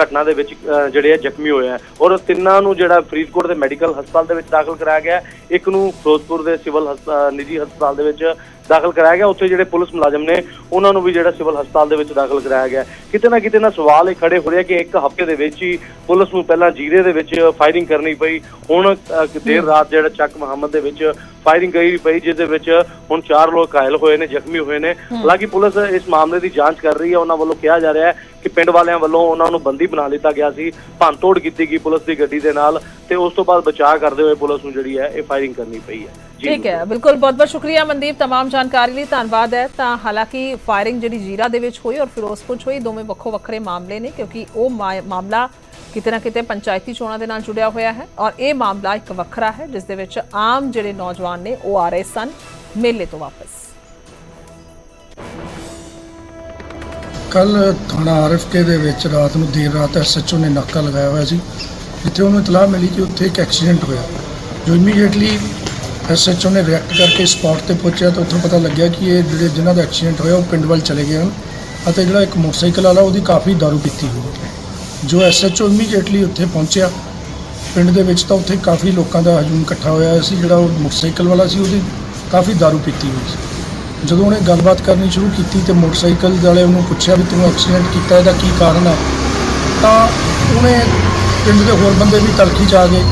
ਘਟਨਾ ਦੇ ਵਿੱਚ ਜਿਹੜੇ ਆ ਜ਼ਖਮੀ ਹੋਏ ਆ ਔਰ ਤਿੰਨਾਂ ਨੂੰ ਜਿਹੜਾ ਫਰੀਦਕੋਟ ਦੇ ਮੈਡੀਕਲ ਹਸਪਤਾਲ ਦੇ ਵਿੱਚ ਦਾਖਲ ਕਰਾਇਆ ਗਿਆ ਇੱਕ ਨੂੰ ਫਿਰੋਜ਼ਪੁਰ ਦੇ ਸਿਵਲ ਹਸਪਤਾਲ ਨਿੱਜੀ ਹਸਪਤਾਲ ਦੇ ਵਿੱਚ ਦਾਖਲ ਕਰਾਇਆ ਗਿਆ। ਉੱਥੇ ਜਿਹੜੇ ਪੁਲਿਸ ਮੁਲਾਜ਼ਮ ਨੇ ਉਹਨਾਂ ਨੂੰ ਵੀ ਜਿਹੜਾ ਸਿਵਲ ਹਸਪਤਾਲ ਦੇ ਵਿੱਚ ਦਾਖਲ ਕਰਾਇਆ ਗਿਆ। ਕਿਤੇ ਨਾ ਕਿਤੇ ਨਾ ਸਵਾਲ ਇਹ ਖੜੇ ਹੋ ਰਿਹਾ ਕਿ ਇੱਕ ਹਫ਼ਤੇ ਦੇ ਵਿੱਚ ਹੀ ਪੁਲਿਸ ਨੂੰ ਪਹਿਲਾਂ ਜੀਰੇ ਦੇ ਵਿੱਚ ਫਾਇਰਿੰਗ ਕਰਨੀ ਪਈ। ਹੁਣ ਦੇਰ ਰਾਤ ਜਿਹੜਾ ਚੱਕ ਮੁਹੰਮਦ ਦੇ ਵਿੱਚ ਫਾਇਰਿੰਗ ਕਰੀ ਪਈ ਜਿਸ ਦੇ ਵਿੱਚ ਹੁਣ ਚਾਰ ਲੋਕ ਘਾਇਲ ਹੋਏ ਨੇ ਜ਼ਖਮੀ ਹੋਏ ਨੇ। ਹਾਲਾਂਕਿ ਪੁਲਿਸ ਇਸ ਮਾਮਲੇ ਦੀ ਜਾਂਚ ਕਰ ਰਹੀ ਹੈ ਉਹਨਾਂ ਵੱਲੋਂ ਕਿਹਾ ਜਾ ਰਿਹਾ ਹੈ ਕਿ ਪਿੰਡ ਵਾਲਿਆਂ ਵੱਲੋਂ ਉਹਨਾਂ ਨੂੰ ਬੰਦੀ ਬਣਾ ਲਿੱਤਾ ਗਿਆ ਸੀ। ਭੰਨਤੋੜ ਕੀਤੀ ਗਈ ਪੁਲਿਸ ਦੀ ਗੱਡੀ ਦੇ ਨਾਲ ਤੇ ਉਸ ਤੋਂ ਬਾਅਦ ਬਚਾਅ ਕਰਦੇ ਹੋਏ ਪੁਲਿਸ ਨੂੰ ਜਿਹੜੀ ਹੈ ਇਹ ਫਾਇਰਿੰਗ ਕਰਨੀ ਪਈ ਹੈ। ਠੀਕ ਹੈ ਬਿਲਕੁਲ ਬਹੁਤ ਬਹੁਤ ਸ਼ੁਕਰੀਆ ਮਨਦੀਪ तमाम ਜਾਣਕਾਰੀ ਲਈ ਧੰਨਵਾਦ ਹੈ ਤਾਂ ਹਾਲਾਂਕਿ ਫਾਇਰਿੰਗ ਜਿਹੜੀ ਜੀਰਾ ਦੇ ਵਿੱਚ ਹੋਈ ਔਰ ਫਿਰੋਜ਼ਪੁਰ 'ਚ ਹੋਈ ਦੋਵੇਂ ਵੱਖੋ ਵੱਖਰੇ ਮਾਮਲੇ ਨੇ ਕਿਉਂਕਿ ਉਹ ਮਾ- ਮਾਮਲਾ ਕਿਤੇ ਨਾ ਕਿਤੇ ਪੰਚਾਇਤੀ ਚੋਣਾਂ ਦੇ ਨਾਲ ਜੁੜਿਆ ਹੋਇਆ ਹੈ ਔਰ ਇਹ ਮਾਮਲਾ ਇੱਕ ਵੱਖਰਾ ਹੈ ਜਿਸ ਦੇ ਵਿੱਚ ਆਮ ਜਿਹੜੇ ਨੌਜਵਾਨ ਨੇ ਉਹ ਆ ਰਹੇ ਸਨ ਮੇਲੇ ਤੋਂ ਵਾਪਸ ਕੱਲ ਥਾਣਾ ਆਰਐਫਕੇ ਦੇ ਵਿੱਚ ਰਾਤ ਨੂੰ ਦੇਰ ਰਾਤ ਐਸਐਚਓ ਨੇ ਨਾਕਾ ਲਗਾਇਆ ਹੋਇਆ ਸੀ ਜਿੱਥੇ ਉਹਨੂੰ ਇਤਲਾਹ ਮਿਲੀ ਕਿ ਉੱਥੇ ਇੱਕ ਐਕਸੀਡੈਂਟ ਹੋਇਆ ਜੋ ਇਮੀਡੀਏਟਲੀ ਐਸਐਚਓ ਨੇ ਰਿਐਕਟ ਕਰਕੇ ਸਪੌਟ ਤੇ ਪਹੁੰਚਿਆ ਤਾਂ ਉੱਥੋਂ ਪਤਾ ਲੱਗਿਆ ਕਿ ਇਹ ਜਿਹੜੇ ਜਿਨ੍ਹਾਂ ਦਾ ਐਕਸੀਡੈਂਟ ਹੋਇਆ ਉਹ ਪਿੰਡ ਵੱਲ ਚਲੇ ਗਏ ਹਨ ਅਤੇ ਜਿਹੜਾ ਇੱਕ ਮੋਟਰਸਾਈਕਲ ਵਾਲਾ ਉਹਦੀ ਕਾਫੀ ਦਾਰੂ ਪੀਤੀ ਹੋਈ ਜੋ ਐਸਐਚਓ ਇਮੀਡੀਏਟਲੀ ਉੱਥੇ ਪਹੁੰਚਿਆ, ਪਿੰਡ ਦੇ ਵਿੱਚ ਤਾਂ ਉੱਥੇ ਕਾਫੀ ਲੋਕਾਂ ਦਾ ਹਜੂਮ ਇਕੱਠਾ ਹੋਇਆ ਸੀ, ਜਿਹੜਾ ਉਹ ਮੋਟਰਸਾਈਕਲ ਵਾਲਾ ਸੀ, ਉਹਦੀ ਕਾਫੀ ਦਾਰੂ ਪੀਤੀ ਹੋਈ ਸੀ। ਜਦੋਂ ਉਹਨੇ ਗੱਲਬਾਤ ਕਰਨੀ ਸ਼ੁਰੂ ਕੀਤੀ ਤੇ ਮੋਟਰਸਾਈਕਲ ਵਾਲੇ ਉਹਨੂੰ ਪੁੱਛਿਆ ਵੀ ਤੂੰ ਐਕਸੀਡੈਂਟ ਕੀਤਾ, ਇਹਦਾ ਕੀ ਕਾਰਨ ਹੈ ਤਾਂ ਉਹਨੇ ਪਿੰਡ ਦੇ ਹੋਰ ਬੰਦੇ ਵੀ ਤਲਖੀ ਚ ਆ ਗਏ।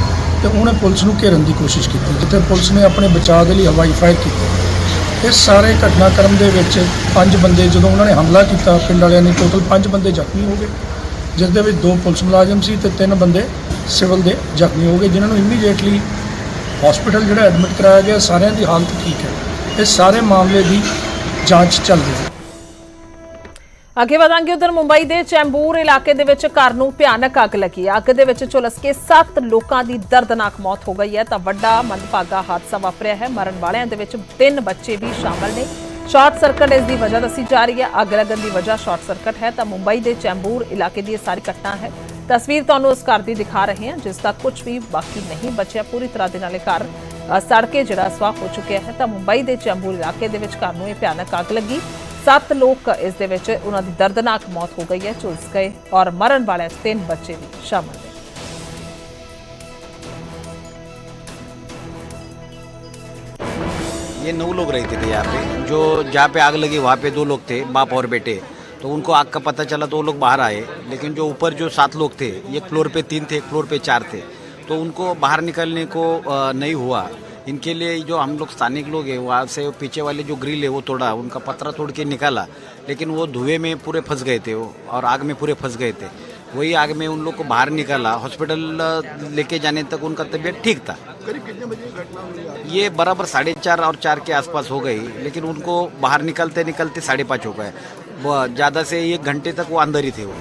ਤੇ ਉਹਨੇ ਪੁਲਿਸ ਨੂੰ ਘੇਰਨ ਦੀ ਕੋਸ਼ਿਸ਼ ਕੀਤੀ, ਜਿੱਥੇ ਪੁਲਿਸ ਨੇ ਆਪਣੇ ਬਚਾਅ ਦੇ ਲਈ ਹਵਾਈ ਫਾਇਰ ਕੀਤੀ। ਇਸ ਸਾਰੇ ਘਟਨਾਕ੍ਰਮ ਦੇ ਵਿੱਚ ਪੰਜ ਬੰਦੇ ਜਦੋਂ ਉਹਨਾਂ ਨੇ ਹਮਲਾ ਕੀਤਾ, ਪਿੰਡ ਵਾਲਿਆਂ ਨੇ ਟੋਟਲ ਪੰਜ ਬੰਦੇ ਜ਼ਖਮੀ ਹੋ ਗਏ, ਜਿਸ ਦੇ ਵਿੱਚ ਦੋ ਪੁਲਿਸ ਮੁਲਾਜ਼ਮ ਸੀ ਤੇ ਤਿੰਨ ਬੰਦੇ ਸਿਵਲ ਦੇ ਜ਼ਖਮੀ ਹੋ ਗਏ, ਜਿਨ੍ਹਾਂ ਨੂੰ ਇਮੀਡੀਏਟਲੀ ਹਸਪੀਟਲ ਜਿਹੜਾ ਐਡਮਿਟ ਕਰਾਇਆ ਗਿਆ, ਸਾਰਿਆਂ ਦੀ ਹਾਲਤ ਠੀਕ ਹੈ। ਇਸ ਸਾਰੇ ਮਾਮਲੇ ਦੀ ਜਾਂਚ ਚੱਲ ਰਹੀ ਹੈ। ਅੱਗੇ ਵਧਾਂਗੇ ਉਧਰ ਮੁੰਬਈ ਦੇ ਚੈਂਬੂਰ ਇਲਾਕੇ ਦੇ ਵਿੱਚ ਘਰ ਨੂੰ ਭਿਆਨਕ ਅੱਗ ਲੱਗੀ ਅੱਗ ਦੇ ਵਿੱਚ ਝੁਲਸ ਕੇ 7 ਲੋਕਾਂ ਦੀ ਦਰਦਨਾਕ ਮੌਤ ਹੋ ਗਈ ਹੈ। ਤਾਂ ਵੱਡਾ ਮੰਦਭਾਗਾ ਹਾਦਸਾ ਵਾਪਰਿਆ ਹੈ। ਮਰਨ ਵਾਲਿਆਂ ਦੇ ਵਿੱਚ ਤਿੰਨ ਬੱਚੇ ਵੀ ਸ਼ਾਮਲ ਨੇ। ਸ਼ਾਰਟ ਸਰਕਟ ਇਸ ਦੀ ਵਜ੍ਹਾ ਦੱਸੀ ਜਾ ਰਹੀ ਹੈ। ਅੱਗ ਲੱਗਣ ਦੀ ਵਜ੍ਹਾ ਸ਼ਾਰਟ ਸਰਕਟ ਹੈ। ਤਾਂ ਮੁੰਬਈ ਦੇ ਚੈਂਬੂਰ ਇਲਾਕੇ ਦੀ ਇਹ ਸਾਰੀ ਘਟਨਾ ਹੈ। ਤਸਵੀਰ ਤੁਹਾਨੂੰ ਉਸ ਘਰ ਦੀ ਦਿਖਾ ਰਹੇ ਹਾਂ ਜਿਸ ਦਾ ਕੁਝ ਵੀ ਬਾਕੀ ਨਹੀਂ ਬਚਿਆ। ਪੂਰੀ ਤਰ੍ਹਾਂ ਦੇ ਨਾਲ ਇਹ ਘਰ ਅ, ਸੜ ਕੇ ਜਿਹੜਾ ਸਵਾਹ ਹੋ ਚੁੱਕਿਆ ਹੈ। ਤਾਂ ਮੁੰਬਈ ਦੇ ਚੈਂਬੂਰ ਇਲਾਕੇ ਦੇ ਵਿੱਚ ਘਰ ਨੂੰ ਇਹ ਭਿਆਨਕ ਅੱਗ ਲੱਗੀ। 7 लोग इस ਦੇ ਵਿੱਚ ਉਹਨਾਂ ਦੀ ਦਰਦਨਾਕ ਮੌਤ ਹੋ ਗਈ ਹੈ ਝੁਲਸ ਗਏ ਔਰ ਮਰਨ ਵਾਲੇ 3 ये नौ लोग रहते थे यहाँ पे। जो जहाँ पे आग लगी, वहाँ पे दो लोग थे, बाप और बेटे। तो उनको आग का पता चला तो वो लोग बाहर आए। लेकिन जो ऊपर जो सात लोग थे, एक फ्लोर पे तीन थे, एक फ्लोर पे चार थे। तो उनको बाहर निकलने को नहीं हुआ। इनके लिए जो हम लोग स्थानिक लोग हैं वहाँ से पीछे वाले जो ग्रिल है वो तोड़ा उनका पत्रा तोड़ के निकाला। लेकिन वो धुएँ में पूरे फंस गए थे वो और आग में पूरे फंस गए थे। वही आग में उन लोग को बाहर निकाला। हॉस्पिटल लेके जाने तक उनका तबीयत ठीक था। करीब कितने बजे घटना ये बराबर साढ़े चार और चार के आसपास हो गई लेकिन उनको बाहर निकलते निकलते साढ़े पाँच हो गए। ज़्यादा से एक घंटे तक वो अंदर ही थे वो।